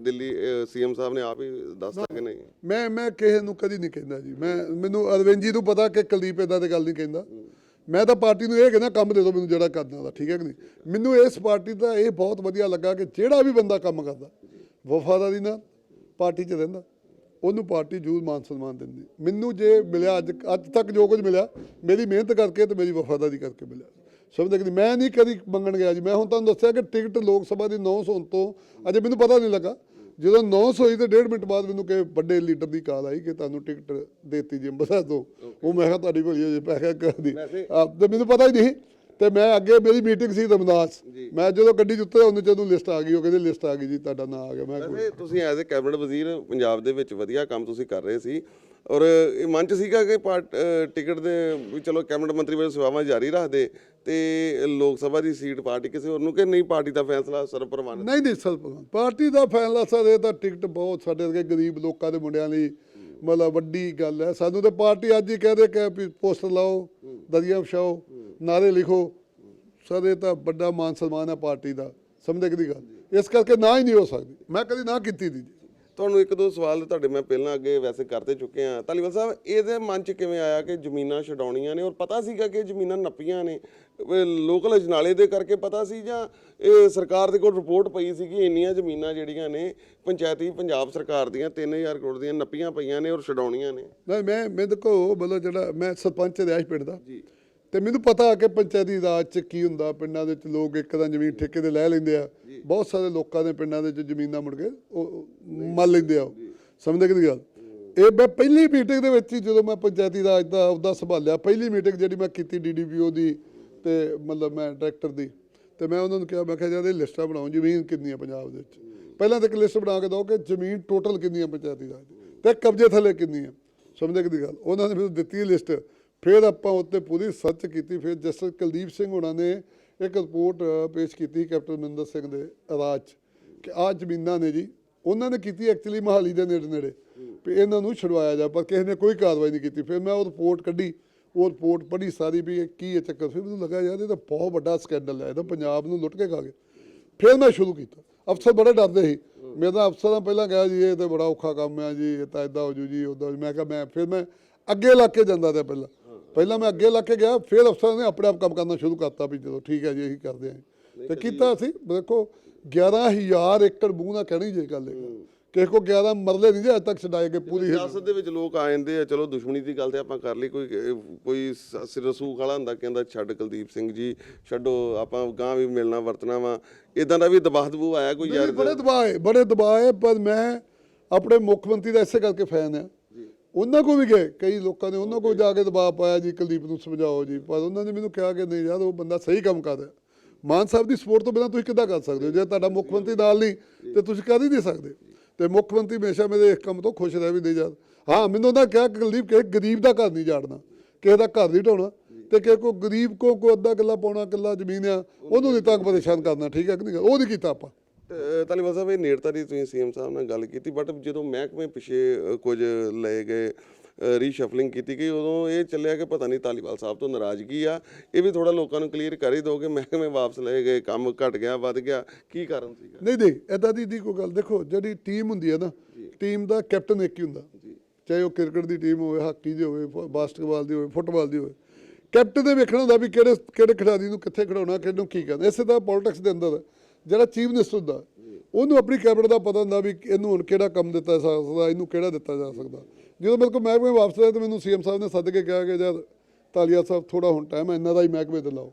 ਦਿੱਲੀ ਸੀਐਮ ਸਾਹਿਬ ਨੇ ਆਪ ਹੀ ਦੱਸਤਾ ਕਿ ਨਹੀਂ? ਮੈਂ ਮੈਂ ਕਿਸੇ ਨੂੰ ਕਦੀ ਨਹੀਂ ਕਹਿੰਦਾ ਜੀ। ਮੈਂ ਮੈਨੂੰ ਅਰਵਿੰਦ ਜੀ ਨੂੰ ਪਤਾ ਕਿ ਕੁਲਦੀਪ ਏਦਾਂ ਦੀ ਗੱਲ ਨਹੀਂ ਕਹਿੰਦਾ। ਮੈਂ ਤਾਂ ਪਾਰਟੀ ਨੂੰ ਇਹ ਕਹਿੰਦਾ ਕੰਮ ਦੇ ਦਿਓ ਮੈਨੂੰ ਜਿਹੜਾ ਕਰਨਾ ਦਾ ਠੀਕ ਹੈ ਕਿ ਨਹੀਂ? ਮੈਨੂੰ ਇਸ ਪਾਰਟੀ ਦਾ ਇਹ ਬਹੁਤ ਵਧੀਆ ਲੱਗਾ ਕਿ ਜਿਹੜਾ ਵੀ ਬੰਦਾ ਕੰਮ ਕਰਦਾ ਵਫਾਦਾਰੀ ਨਾਲ ਪਾਰਟੀ 'ਚ ਰਹਿੰਦਾ ਉਹਨੂੰ ਪਾਰਟੀ ਜ਼ਰੂਰ ਮਾਨ ਸਨਮਾਨ ਦਿੰਦੀ। ਮੈਨੂੰ ਜੇ ਮਿਲਿਆ ਅੱਜ ਅੱਜ ਤੱਕ ਜੋ ਕੁਝ ਮਿਲਿਆ ਮੇਰੀ ਮਿਹਨਤ ਕਰਕੇ ਤੇ ਮੇਰੀ ਵਫਾਦਾਰੀ ਕਰਕੇ ਮਿਲਿਆ। ਸਮਝਦੇ ਕਿ ਨਹੀਂ? ਮੈਂ ਨਹੀਂ ਕਦੀ ਮੰਗਣ ਗਿਆ ਜੀ। ਮੈਂ ਹੁਣ ਤੁਹਾਨੂੰ ਦੱਸਿਆ ਕਿ ਟਿਕਟ ਲੋਕ ਸਭਾ ਦੀ 900 ਹੋਣ ਤੋਂ ਅਜੇ ਮੈਨੂੰ ਪਤਾ ਨਹੀਂ ਲੱਗਾ। ਜਦੋਂ 900 ਹੋਈ ਤੇ ਡੇਢ ਮਿੰਟ ਬਾਅਦ ਮੈਨੂੰ ਕਿ ਵੱਡੇ ਲੀਡਰ ਦੀ ਕਾਲ ਆਈ ਕਿ ਤੁਹਾਨੂੰ ਟਿਕਟ ਦੇਤੀ ਜੀ ਅੰਬਰਸਰ ਤੋਂ। ਉਹ ਮੈਂ ਕਿਹਾ ਤੁਹਾਡੀ ਭਲੀ ਹੋ ਜੇ। ਪੈਸਾ ਕਰਦੀ ਤੇ ਮੈਨੂੰ ਪਤਾ ਹੀ ਨਹੀਂ ਤੇ ਮੈਂ ਅੱਗੇ ਮੇਰੀ ਮੀਟਿੰਗ ਸੀ ਰਮਦਾਸ। ਮੈਂ ਜਦੋਂ ਗੱਡੀ 'ਚ ਉਤਰਿਆ ਉਹਨੇ ਜਦੋਂ ਲਿਸਟ ਆ ਗਈ ਉਹ ਕਹਿੰਦੇ ਲਿਸਟ ਆ ਗਈ ਜੀ ਤੁਹਾਡਾ ਨਾਂ ਆ ਗਿਆ। ਮੈਂ ਤੁਸੀਂ ਐਜ਼ ਅ ਕੈਬਨਿਟ ਵਜ਼ੀਰ ਪੰਜਾਬ ਦੇ ਵਿੱਚ ਵਧੀਆ ਕੰਮ ਤੁਸੀਂ ਕਰ ਰਹੇ ਸੀ। ਔਰ ਇਹ ਮਨ ਚ ਸੀਗਾ ਕਿ ਪਾਰਟ- ਟਿਕਟ ਦੇ ਵੀ ਚਲੋ ਕੈਬਨਿਟ ਮੰਤਰੀ ਵਜੋਂ ਸੇਵਾਵਾਂ ਜਾਰੀ ਰੱਖਦੇ ਤੇ ਲੋਕ ਸਭਾ ਦੀ ਸੀਟ ਪਾਰਟੀ ਕਿਸੇ ਹੋਰ ਨੂੰ ਕਿ ਨਹੀਂ ਪਾਰਟੀ ਦਾ ਫੈਸਲਾ ਸਰਪ੍ਰਵਾਨਿਤ ਨਹੀਂ ਨਹੀਂ ਸਰ ਪਾਰਟੀ ਦਾ ਫੈਸਲਾ ਸਰ, ਇਹ ਤਾਂ ਟਿਕਟ ਬਹੁਤ ਸਾਡੇ ਵਰਗੇ ਗਰੀਬ ਲੋਕਾਂ ਦੇ ਮੁੰਡਿਆਂ ਲਈ ਮਤਲਬ ਵੱਡੀ ਗੱਲ ਹੈ। ਸਾਨੂੰ ਤਾਂ ਪਾਰਟੀ ਅੱਜ ਹੀ ਕਹਦੇ ਕਿ ਵੀ ਪੋਸਟਰ ਲਾਓ, ਦਰੀਆ ਵਿਛਾਓ ਨਾਰੇ ਲਿਖੋ। ਸਰ, ਇਹ ਤਾਂ ਵੱਡਾ ਮਾਨ ਸਨਮਾਨ ਹੈ ਪਾਰਟੀ ਦਾ। ਸਮਝਦੇ ਕਿ ਦੀ ਗੱਲ? ਇਸ ਕਰਕੇ ਨਾ ਹੀ ਨਹੀਂ ਹੋ ਸਕਦੀ। ਮੈਂ ਕਦੀ ਨਾ ਕੀਤੀ ਦੀ ਤੁਹਾਨੂੰ ਇੱਕ ਦੋ ਸਵਾਲ ਤੁਹਾਡੇ ਮੈਂ ਪਹਿਲਾਂ ਅੱਗੇ ਵੈਸੇ ਕਰਦੇ ਚੁੱਕੇ ਆ ਧਾਲੀਵਾਲ ਸਾਹਿਬ ਇਹਦੇ ਮਨ 'ਚ ਕਿਵੇਂ ਆਇਆ ਕਿ ਜ਼ਮੀਨਾਂ ਛਡਾਉਣੀਆਂ ਨੇ ਔਰ ਪਤਾ ਸੀਗਾ ਕਿ ਜ਼ਮੀਨਾਂ ਨੱਪੀਆਂ ਨੇ? ਲੋਕਲ ਅਜਨਾਲੇ ਦੇ ਕਰਕੇ ਪਤਾ ਸੀ ਜਾਂ ਇਹ ਸਰਕਾਰ ਦੇ ਕੋਲ ਰਿਪੋਰਟ ਪਈ ਸੀ ਕਿ ਇੰਨੀਆਂ ਜ਼ਮੀਨਾਂ ਜਿਹੜੀਆਂ ਨੇ ਪੰਚਾਇਤੀ ਪੰਜਾਬ ਸਰਕਾਰ ਦੀਆਂ 3000 ਕਰੋੜ ਦੀਆਂ ਨੱਪੀਆਂ ਪਈਆਂ ਨੇ ਔਰ ਛਡਾਉਣੀਆਂ ਨੇ? ਨਹੀਂ ਮੈਂ ਮੈਂ ਦੇਖੋ ਮਤਲਬ ਜਿਹੜਾ ਮੈਂ ਸਰਪੰਚ ਰਿਆਸ਼ ਪਿੰਡ ਦਾ। ਤੇ ਮੈਨੂੰ ਪਤਾ ਆ ਕਿ ਪੰਚਾਇਤੀ ਰਾਜ ਚ ਕੀ ਹੁੰਦਾ ਪਿੰਡਾਂ ਦੇ ਵਿੱਚ ਲੋਕ ਇੱਕਦਮ ਜ਼ਮੀਨ ਠੇਕੇ ਤੇ ਲੈ ਲੈਂਦੇ ਆ। ਬਹੁਤ ਸਾਰੇ ਲੋਕਾਂ ਦੇ ਪਿੰਡਾਂ ਦੇ ਵਿੱਚ ਜ਼ਮੀਨਾਂ ਮੁੜ ਕੇ ਉਹ ਮੰਨ ਲੈਂਦੇ ਆ। ਸਮਝਦੇ ਕਿ ਗੱਲ? ਇਹ ਮੈਂ ਪਹਿਲੀ ਮੀਟਿੰਗ ਦੇ ਵਿੱਚ ਹੀ ਜਦੋਂ ਮੈਂ ਪੰਚਾਇਤੀ ਰਾਜ ਦਾ ਅਹੁਦਾ ਸੰਭਾਲਿਆ ਪਹਿਲੀ ਮੀਟਿੰਗ ਜਿਹੜੀ ਮੈਂ ਕੀਤੀ ਡੀਡੀਪੀਓ ਦੀ ਤੇ ਮਤਲਬ ਮੈਂ ਡਾਇਰੈਕਟਰ ਦੀ ਤੇ ਮੈਂ ਉਹਨਾਂ ਨੂੰ ਕਿਹਾ ਮੈਂ ਕਿਹਾ ਜਦ ਇਹ ਲਿਸਟਾਂ ਬਣਾਓ ਜ਼ਮੀਨ ਕਿੰਨੀ ਹੈ ਪੰਜਾਬ ਦੇ ਵਿੱਚ। ਪਹਿਲਾਂ ਤਾਂ ਇੱਕ ਲਿਸਟ ਬਣਾ ਕੇ ਦਿਓ ਕਿ ਜ਼ਮੀਨ ਟੋਟਲ ਕਿੰਨੀ ਹੈ ਪੰਚਾਇਤੀ ਰਾਜ ਦੀ ਤੇ ਕਬਜ਼ੇ ਥੱਲੇ ਕਿੰਨੀ ਹੈ ਸਮਝਦੇ ਕਿ ਦੀ ਗੱਲ? ਉਹਨਾਂ ਨੇ ਮੈਨੂੰ ਦਿੱਤੀ ਲਿਸਟ। ਫਿਰ ਆਪਾਂ ਉੱਤੇ ਪੂਰੀ ਸਰਚ ਕੀਤੀ, ਫਿਰ ਜਸਟਿਸ ਕੁਲਦੀਪ ਸਿੰਘ ਹੋਣਾ ਨੇ ਇੱਕ ਰਿਪੋਰਟ ਪੇਸ਼ ਕੀਤੀ ਕੈਪਟਨ ਮਨਿੰਦਰ ਸਿੰਘ ਦੇ ਰਾਜ 'ਚ ਕਿ ਆਹ ਜ਼ਮੀਨਾਂ ਨੇ ਜੀ, ਉਹਨਾਂ ਨੇ ਕੀਤੀ ਐਕਚੁਅਲੀ ਮਹਾਲੀ ਦੇ ਨੇੜੇ ਨੇੜੇ, ਵੀ ਇਹਨਾਂ ਨੂੰ ਛੁਡਵਾਇਆ ਜਾ, ਪਰ ਕਿਸੇ ਨੇ ਕੋਈ ਕਾਰਵਾਈ ਨਹੀਂ ਕੀਤੀ। ਫਿਰ ਮੈਂ ਉਹ ਰਿਪੋਰਟ ਕੱਢੀ, ਉਹ ਰਿਪੋਰਟ ਪੜ੍ਹੀ ਸਾਰੀ ਵੀ ਇਹ ਕੀ ਹੈ ਚੱਕਰ, ਫਿਰ ਮੈਨੂੰ ਲੱਗਾ ਯਾਰ ਇਹ ਤਾਂ ਬਹੁਤ ਵੱਡਾ ਸਕੈਂਡਲ ਹੈ, ਇਹ ਤਾਂ ਪੰਜਾਬ ਨੂੰ ਲੁੱਟ ਕੇ ਖਾ ਗਏ। ਫਿਰ ਮੈਂ ਸ਼ੁਰੂ ਕੀਤਾ। ਅਫਸਰ ਬੜੇ ਡਰਦੇ ਸੀ। ਮੈਂ ਤਾਂ ਅਫਸਰਾਂ ਪਹਿਲਾਂ ਕਿਹਾ ਜੀ, ਇਹ ਤਾਂ ਬੜਾ ਔਖਾ ਕੰਮ ਹੈ ਜੀ, ਇਹ ਤਾਂ ਇਦਾਂ ਹੋ ਜੂ ਜੀ ਉਦਾਂ ਮੈਂ ਕਿਹਾ ਮੈਂ, ਫਿਰ ਮੈਂ ਅੱਗੇ ਲੱਗ ਕੇ ਜਾਂਦਾ ਰਿਹਾ ਪਹਿਲਾਂ। ਪਹਿਲਾਂ ਮੈਂ ਅੱਗੇ ਲੱਗ ਕੇ ਗਿਆ ਫਿਰ ਅਫਸਰਾਂ ਨੇ ਆਪਣੇ ਆਪ ਕੰਮ ਕਰਨਾ ਸ਼ੁਰੂ ਕਰਤਾ ਵੀ ਚਲੋ ਠੀਕ ਹੈ ਜੀ ਇਹੀ ਕਰਦੇ ਆਂ ਤੇ ਕੀਤਾ ਅਸੀਂ ਦੇਖੋ 11000 ਏਕੜ ਬੂਹ ਨਾਲ ਕਹਿਣੀ ਜੇ ਗੱਲ ਇਹ ਕਿਸੇ ਕੋ 11 ਮਰਲੇ ਨਹੀਂ ਜੇ ਅੱਜ ਤੱਕ ਛਡਾਏ ਗਏ ਪੂਰੀ ਸਿਆਸਤ ਦੇ ਵਿੱਚ ਲੋਕ ਆ ਜਾਂਦੇ ਆ ਚਲੋ ਦੁਸ਼ਮਣੀ ਦੀ ਗੱਲ ਤੇ ਆਪਾਂ ਕਰ ਲਈ ਕੋਈ ਕੋਈ ਸ- ਸਿਰ ਰਸੂਖ ਵਾਲਾ ਹੁੰਦਾ ਕਹਿੰਦਾ ਛੱਡ ਕੁਲਦੀਪ ਸਿੰਘ ਜੀ ਛੱਡੋ ਆਪਾਂ ਗਾਂ ਵੀ ਮਿਲਣਾ ਵਰਤਣਾ ਵਾ। ਇਦਾਂ ਦਾ ਵੀ ਦਬਾਅ ਦਬੂ ਆਇਆ ਕੋਈ ਯਾਰ ਬੜੇ ਦਬਾਅ ਬੜੇ ਦਬਾਅ ਹੈ ਪਰ ਮੈਂ ਆਪਣੇ ਮੁੱਖ ਮੰਤਰੀ ਦਾ ਇਸੇ ਕਰਕੇ ਫੈਨ ਆ ਉਹਨਾਂ ਕੋ ਵੀ ਗਏ। ਕਈ ਲੋਕਾਂ ਨੇ ਉਹਨਾਂ ਕੋ ਜਾ ਕੇ ਦਬਾਅ ਪਾਇਆ ਜੀ ਕੁਲਦੀਪ ਨੂੰ ਸਮਝਾਓ ਜੀ। ਪਰ ਉਹਨਾਂ ਨੇ ਮੈਨੂੰ ਕਿਹਾ ਕਿ ਨਹੀਂ ਯਾਰ ਉਹ ਬੰਦਾ ਸਹੀ ਕੰਮ ਕਰ ਰਿਹਾ। ਮਾਨ ਸਾਹਿਬ ਦੀ ਸਪੋਰਟ ਤੋਂ ਬਿਨਾਂ ਤੁਸੀਂ ਕਿੱਦਾਂ ਕਰ ਸਕਦੇ ਹੋ? ਜੇ ਤੁਹਾਡਾ ਮੁੱਖ ਮੰਤਰੀ ਨਾਲ ਨਹੀਂ ਤੇ ਤੁਸੀਂ ਕਰ ਹੀ ਨਹੀਂ ਸਕਦੇ। ਤੇ ਮੁੱਖ ਮੰਤਰੀ ਹਮੇਸ਼ਾ ਮੇਰੇ ਇਸ ਕੰਮ ਤੋਂ ਖੁਸ਼ ਰਹਿ ਵੀ ਦੇ ਯਾਰ। ਹਾਂ ਮੈਨੂੰ ਉਹਨਾਂ ਕਿਹਾ ਕਿ ਕੁਲਦੀਪ ਕਿਸੇ ਗਰੀਬ ਦਾ ਘਰ ਨਹੀਂ ਜਾੜਨਾ। ਕਿਸੇ ਦਾ ਘਰ ਨਹੀਂ ਢਾਉਣਾ ਤੇ ਕੋ ਗਰੀਬ ਕੋ ਕੋ ਅੱਧਾ ਕਿੱਲਾ ਪੌਣਾ ਕਿੱਲਾ ਜ਼ਮੀਨ ਆ ਉਹਨੂੰ ਨਹੀਂ ਤੰਗ ਪਰੇਸ਼ਾਨ ਕਰਨਾ। ਠੀਕ ਹੈ ਕਿ ਨਹੀਂ? ਉਹ ਨਹੀਂ ਕੀਤਾ ਆਪਾਂ। ਤਾਲੀਬਾਨ ਸਾਹਿਬ ਇਹ ਨੇੜਤਾ ਦੀ ਤੁਸੀਂ ਸੀਐਮ ਸਾਹਿਬ ਨਾਲ ਗੱਲ ਕੀਤੀ ਬਟ ਜਦੋਂ ਮਹਿਕਮੇ ਪਿਛੇ ਕੁਝ ਲਏ ਗਏ ਰੀਸ਼ਫਲਿੰਗ ਕੀਤੀ ਗਈ ਉਦੋਂ ਇਹ ਚੱਲਿਆ ਕਿ ਪਤਾ ਨਹੀਂ ਤਾਲੀਬਾਨ ਸਾਹਿਬ ਤੋਂ ਨਾਰਾਜ਼ਗੀ ਆ। ਇਹ ਵੀ ਥੋੜਾ ਲੋਕਾਂ ਨੂੰ ਕਲੀਅਰ ਕਰ ਹੀ ਦਿਓ ਕਿ ਮਹਿਕਮੇ ਵਾਪਸ ਲਏ ਗਏ ਕੰਮ ਘਟ ਗਿਆ ਵੱਧ ਗਿਆ ਕੀ ਕਾਰਨ ਸੀਗਾ? ਨਹੀਂ ਨਹੀਂ ਐਦਾਂ ਦੀ ਦੀ ਕੋਈ ਗੱਲ ਦੇਖੋ ਜਿਹੜੀ ਟੀਮ ਹੁੰਦੀ ਹੈ ਨਾ ਟੀਮ ਦਾ ਕੈਪਟਨ ਇੱਕ ਹੀ ਹੁੰਦਾ। ਚਾਹੇ ਉਹ ਕ੍ਰਿਕਟ ਦੀ ਟੀਮ ਹੋਵੇ ਹਾਕੀ ਦੀ ਹੋਵੇ ਬਾਸਕਟਬਾਲ ਦੀ ਹੋਵੇ ਫੁੱਟਬਾਲ ਦੀ ਹੋਵੇ। ਕੈਪਟਨ ਦੇ ਵੇਖਣਾ ਹੁੰਦਾ ਵੀ ਕਿਹੜੇ ਕਿਹੜੇ ਖਿਡਾਰੀ ਨੂੰ ਕਿੱਥੇ ਖਿਡਾਉਣਾ ਕਿਹਨੂੰ ਕੀ ਕਰਨਾ ਇਸੇ ਤਰ੍ਹਾਂ ਪੋਲਿਟਿਕਸ ਦੇ ਅੰਦਰ। ਜਿਹੜਾ ਚੀਫ ਮਿਨਿਸਟਰ ਹੁੰਦਾ ਉਹਨੂੰ ਆਪਣੀ ਕੈਬਨਿਟ ਦਾ ਪਤਾ ਹੁੰਦਾ ਵੀ ਇਹਨੂੰ ਹੁਣ ਕਿਹੜਾ ਕੰਮ ਦਿੱਤਾ ਜਾ ਸਕਦਾ ਇਹਨੂੰ ਕਿਹੜਾ ਦਿੱਤਾ ਜਾ ਸਕਦਾ। ਜਦੋਂ ਮੇਰੇ ਕੋਲ ਮਹਿਕਮੇ ਵਾਪਸ ਆਇਆ ਤਾਂ ਮੈਨੂੰ ਸੀਐਮ ਸਾਹਿਬ ਨੇ ਸੱਦ ਕੇ ਕਿਹਾ ਕਿ ਜਦ ਤਾਲੀਆ ਸਾਹਿਬ ਥੋੜਾ ਹੁਣ ਟਾਈਮ ਹੈ ਇਹਨਾਂ ਦਾ ਹੀ ਮਹਿਕਮੇ ਤੇ ਲਾਓ।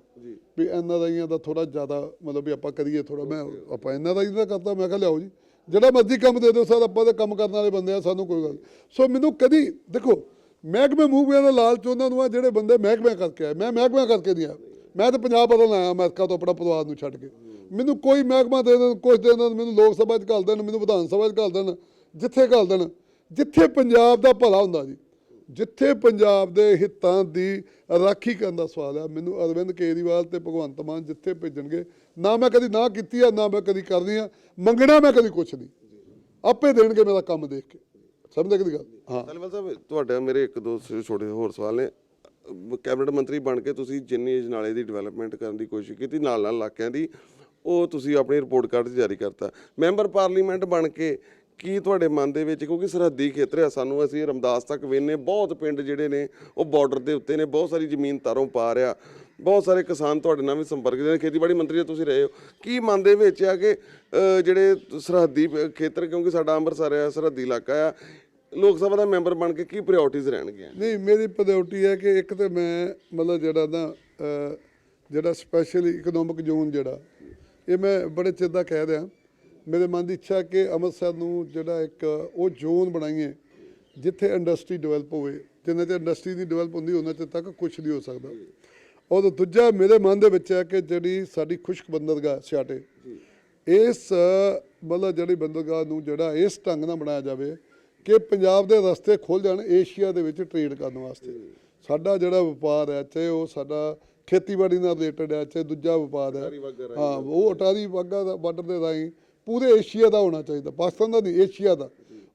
ਵੀ ਇਹਨਾਂ ਦਾ ਹੀ ਦਾ ਥੋੜਾ ਜ਼ਿਆਦਾ ਮਤਲਬ ਵੀ ਆਪਾਂ ਕਰੀਏ ਥੋੜਾ ਮੈਂ ਆਪਾਂ ਇਹਨਾਂ ਦਾ ਹੀ ਤਾਂ ਕਰਤਾ ਮੈਂ ਕਿਹਾ ਲਿਆਓ ਜੀ। ਜਿਹੜਾ ਮਰਜ਼ੀ ਕੰਮ ਦੇ ਦਿਓ ਸਰ ਆਪਾਂ ਤਾਂ ਕੰਮ ਕਰਨ ਵਾਲੇ ਬੰਦੇ ਆ ਸਾਨੂੰ ਕੋਈ ਗੱਲ ਸੋ ਮੈਨੂੰ ਕਦੀ ਦੇਖੋ ਮਹਿਕਮੇ ਮੂਹਮਿਆਂ ਦਾ ਲਾਲਚ ਉਹਨਾਂ ਨੂੰ ਆ ਜਿਹੜੇ ਬੰਦੇ ਮਹਿਕਮੇ ਕਰਕੇ ਆਏ। ਮੈਂ ਮਹਿਕਮਾ ਕਰਕੇ ਨਹੀਂ ਆ ਮੈਂ ਤਾਂ ਪੰਜਾਬ ਬਦਲਣ ਆਇਆ ਅਮਰੀਕਾ ਤੋਂ ਆਪਣਾ ਪਰਿਵਾਰ ਨੂੰ ਛੱਡ ਕੇ। ਮੈਨੂੰ ਕੋਈ ਮਹਿਕਮਾ ਦੇ ਦੇਣ ਕੁਝ ਦੇ ਦੇਣ, ਮੈਨੂੰ ਲੋਕ ਸਭਾ 'ਚ ਘੱਲ ਦੇਣ, ਮੈਨੂੰ ਵਿਧਾਨ ਸਭਾ 'ਚ ਘੱਲ ਦੇਣ, ਜਿੱਥੇ ਘੱਲ ਦੇਣ, ਜਿੱਥੇ ਪੰਜਾਬ ਦਾ ਭਲਾ ਹੁੰਦਾ ਜੀ, ਜਿੱਥੇ ਪੰਜਾਬ ਦੇ ਹਿੱਤਾਂ ਦੀ ਰਾਖੀ ਕਰਨ ਦਾ ਸਵਾਲ ਹੈ ਮੈਨੂੰ ਅਰਵਿੰਦ ਕੇਜਰੀਵਾਲ ਤੇ ਭਗਵੰਤ ਮਾਨ ਜਿੱਥੇ ਭੇਜਣਗੇ, ਨਾ ਮੈਂ ਕਦੀ ਨਾ ਕੀਤੀ ਆ, ਨਾ ਮੈਂ ਕਦੀ ਕਰਨੀ ਆ, ਮੰਗਣਾ ਮੈਂ ਕਦੀ ਕੁਛ ਨਹੀਂ, ਆਪੇ ਦੇਣਗੇ ਮੇਰਾ ਕੰਮ ਦੇਖ ਕੇ, ਸਮਝਦੇ ਕਿ ਗੱਲ? ਹਾਂ। ਤਾਲੀਬਾਨ ਸਾਹਿਬ, ਤੁਹਾਡਾ ਮੇਰੇ ਇੱਕ ਦੋ ਛੋਟੇ ਹੋਰ ਸਵਾਲ ਨੇ ਕੈਬਨਿਟ ਮੰਤਰੀ ਬਣ ਕੇ ਤੁਸੀਂ ਜਿੰਨੀ ਅਜਨਾਲੇ ਦੀ ਡਿਵੈਲਪਮੈਂਟ ਕਰਨ ਦੀ ਕੋਸ਼ਿਸ਼ ਕੀਤੀ ਨਾਲ ਨਾਲ ਇਲਾਕਿਆਂ ਦੀ ਉਹ ਤੁਸੀਂ ਆਪਣੀ ਰਿਪੋਰਟ ਕਾਰਡ 'ਚ ਜਾਰੀ ਕਰਤਾ। ਮੈਂਬਰ ਪਾਰਲੀਮੈਂਟ ਬਣ ਕੇ ਕੀ ਤੁਹਾਡੇ ਮਨ ਦੇ ਵਿੱਚ, ਕਿਉਂਕਿ ਸਰਹੱਦੀ ਖੇਤਰ ਆ, ਸਾਨੂੰ ਅਸੀਂ ਰਮਦਾਸ ਤੱਕ ਵੇਨੇ ਬਹੁਤ ਪਿੰਡ ਜਿਹੜੇ ਨੇ, ਉਹ ਬਾਰਡਰ ਦੇ ਉੱਤੇ ਨੇ, ਬਹੁਤ ਸਾਰੀ ਜ਼ਮੀਨ ਤਾਰੋਂ ਪਾਰ ਆ। ਬਹੁਤ ਸਾਰੇ ਕਿਸਾਨ ਤੁਹਾਡੇ ਨਾਲ ਵੀ ਸੰਪਰਕ ਦੇ ਨੇ। ਖੇਤੀਬਾੜੀ ਮੰਤਰੀ ਤੁਸੀਂ ਰਹੇ ਹੋ, ਕੀ ਮਨ ਦੇ ਵਿੱਚ ਆ ਕਿ ਜਿਹੜੇ ਸਰਹੱਦੀ ਪ- ਖੇਤਰ, ਕਿਉਂਕਿ ਸਾਡਾ ਅੰਮ੍ਰਿਤਸਰ ਆ, ਸਰਹੱਦੀ ਇਲਾਕਾ ਆ, ਲੋਕ ਸਭਾ ਦਾ ਮੈਂਬਰ ਬਣ ਕੇ ਕੀ ਪ੍ਰਾਇੋਰਟੀਜ਼ ਰਹਿਣਗੀਆਂ? ਨਹੀਂ, ਮੇਰੀ ਪ੍ਰਾਇੋਰਟੀ ਹੈ ਕਿ ਇੱਕ ਤੇ ਮੈਂ, ਮਤਲਬ ਜਿਹੜਾ ਨਾ ਜਿਹੜਾ ਸਪੈਸ਼ਲ ਇਕਨੋਮਿਕ ਜ਼ੋਨ ਜਿਹੜਾ ਇਹ ਮੈਂ ਬੜੇ ਚਿਰ ਦਾ ਕਹਿ ਰਿਹਾ ਮੇਰੇ ਮਨ ਦੀ ਇੱਛਾ ਕਿ ਅੰਮ੍ਰਿਤਸਰ ਨੂੰ ਜਿਹੜਾ ਇੱਕ ਉਹ ਜ਼ੋਨ ਬਣਾਈਏ, ਜਿੱਥੇ ਇੰਡਸਟਰੀ ਡਿਵੈਲਪ ਹੋਵੇ। ਜਿੰਨਾ ਚਿਰ ਇੰਡਸਟਰੀ ਦੀ ਡਿਵੈਲਪ ਹੁੰਦੀ ਉਹਨਾਂ ਚਿਰ ਤੱਕ ਕੁਝ ਨਹੀਂ ਹੋ ਸਕਦਾ। ਔਰ ਦੂਜਾ ਮੇਰੇ ਮਨ ਦੇ ਵਿੱਚ ਹੈ ਕਿ ਜਿਹੜੀ ਸਾਡੀ ਖੁਸ਼ਕ ਬੰਦਰਗਾਹ ਸਿਆਟੇ, ਇਸ, ਮਤਲਬ ਜਿਹੜੀ ਬੰਦਰਗਾਹ ਨੂੰ ਜਿਹੜਾ ਇਸ ਢੰਗ ਨਾਲ ਬਣਾਇਆ ਜਾਵੇ ਕਿ ਪੰਜਾਬ ਦੇ ਰਸਤੇ ਖੁੱਲ ਜਾਣ, ਏਸ਼ੀਆ ਦੇ ਵਿੱਚ ਟ੍ਰੇਡ ਕਰਨ ਵਾਸਤੇ। ਸਾਡਾ ਜਿਹੜਾ ਵਪਾਰ ਹੈ ਚਾਹੇ ਉਹ ਸਾਡਾ ਖੇਤੀਬਾੜੀ ਨਾਲ ਰਿਲੇਟਡ ਹੈ ਚਾਹੇ ਦੂਜਾ ਵਪਾਰ ਹੈ ਹਾਂ ਉਹ ਅਟਾਰੀ ਵਾਗਾ ਦਾ ਬਾਰਡਰ ਦੇ ਰਾਹੀਂ ਪੂਰੇ ਏਸ਼ੀਆ ਦਾ ਹੋਣਾ ਚਾਹੀਦਾ ਪਾਕਿਸਤਾਨ ਦਾ ਨਹੀਂ ਏਸ਼ੀਆ ਦਾ।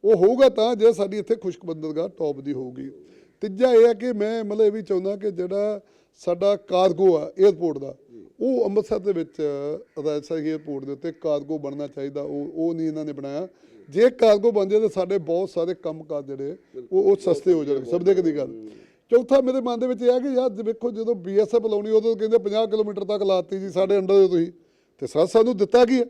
ਉਹ ਹੋਊਗਾ ਤਾਂ ਜੇ ਸਾਡੀ ਇੱਥੇ ਖੁਸ਼ਕ ਬੰਦਰਗਾਹ ਟੌਪ ਦੀ ਹੋਊਗੀ। ਤੀਜਾ ਇਹ ਹੈ ਕਿ ਮੈਂ ਮਤਲਬ ਇਹ ਵੀ ਚਾਹੁੰਦਾ ਕਿ ਜਿਹੜਾ ਸਾਡਾ ਕਾਰਗੋ ਆ 에ਅਰਪੋਰਟ ਦਾ ਉਹ ਅੰਮ੍ਰਿਤਸਰ ਦੇ ਵਿੱਚ ਰਾਜਸਥਾਨ 에ਅਰਪੋਰਟ ਦੇ ਉੱਤੇ ਕਾਰਗੋ ਬਣਨਾ ਚਾਹੀਦਾ ਉਹ ਉਹ ਨਹੀਂ ਇਹਨਾਂ ਨੇ ਬਣਾਇਆ। ਜੇ ਕਾਰਗੋ ਬਣ ਜਾਏ ਤਾਂ ਸਾਡੇ ਬਹੁਤ ਸਾਰੇ ਕੰਮਕਾਜ ਜਿਹੜੇ ਉਹ ਉਹ ਸਸਤੇ ਹੋ ਜਾਣਗੇ ਸਭ ਦੇ ਦੀ ਗੱਲ? ਚੌਥਾ ਮੇਰੇ ਮਨ ਦੇ ਵਿੱਚ ਇਹ ਹੈ ਕਿ ਯਾਰ ਵੇਖੋ ਜਦੋਂ ਬੀਐਸਐਫ ਲਾਉਣੀ ਉਦੋਂ ਕਹਿੰਦੇ 50 ਕਿਲੋਮੀਟਰ ਤੱਕ ਲਾਤੀ ਜੀ ਸਾਡੇ ਅੰਡਰ ਦੇ ਤੁਸੀਂ। ਤੇ ਸਾ ਸਾਨੂੰ ਦਿੱਤਾ ਕੀ ਹੈ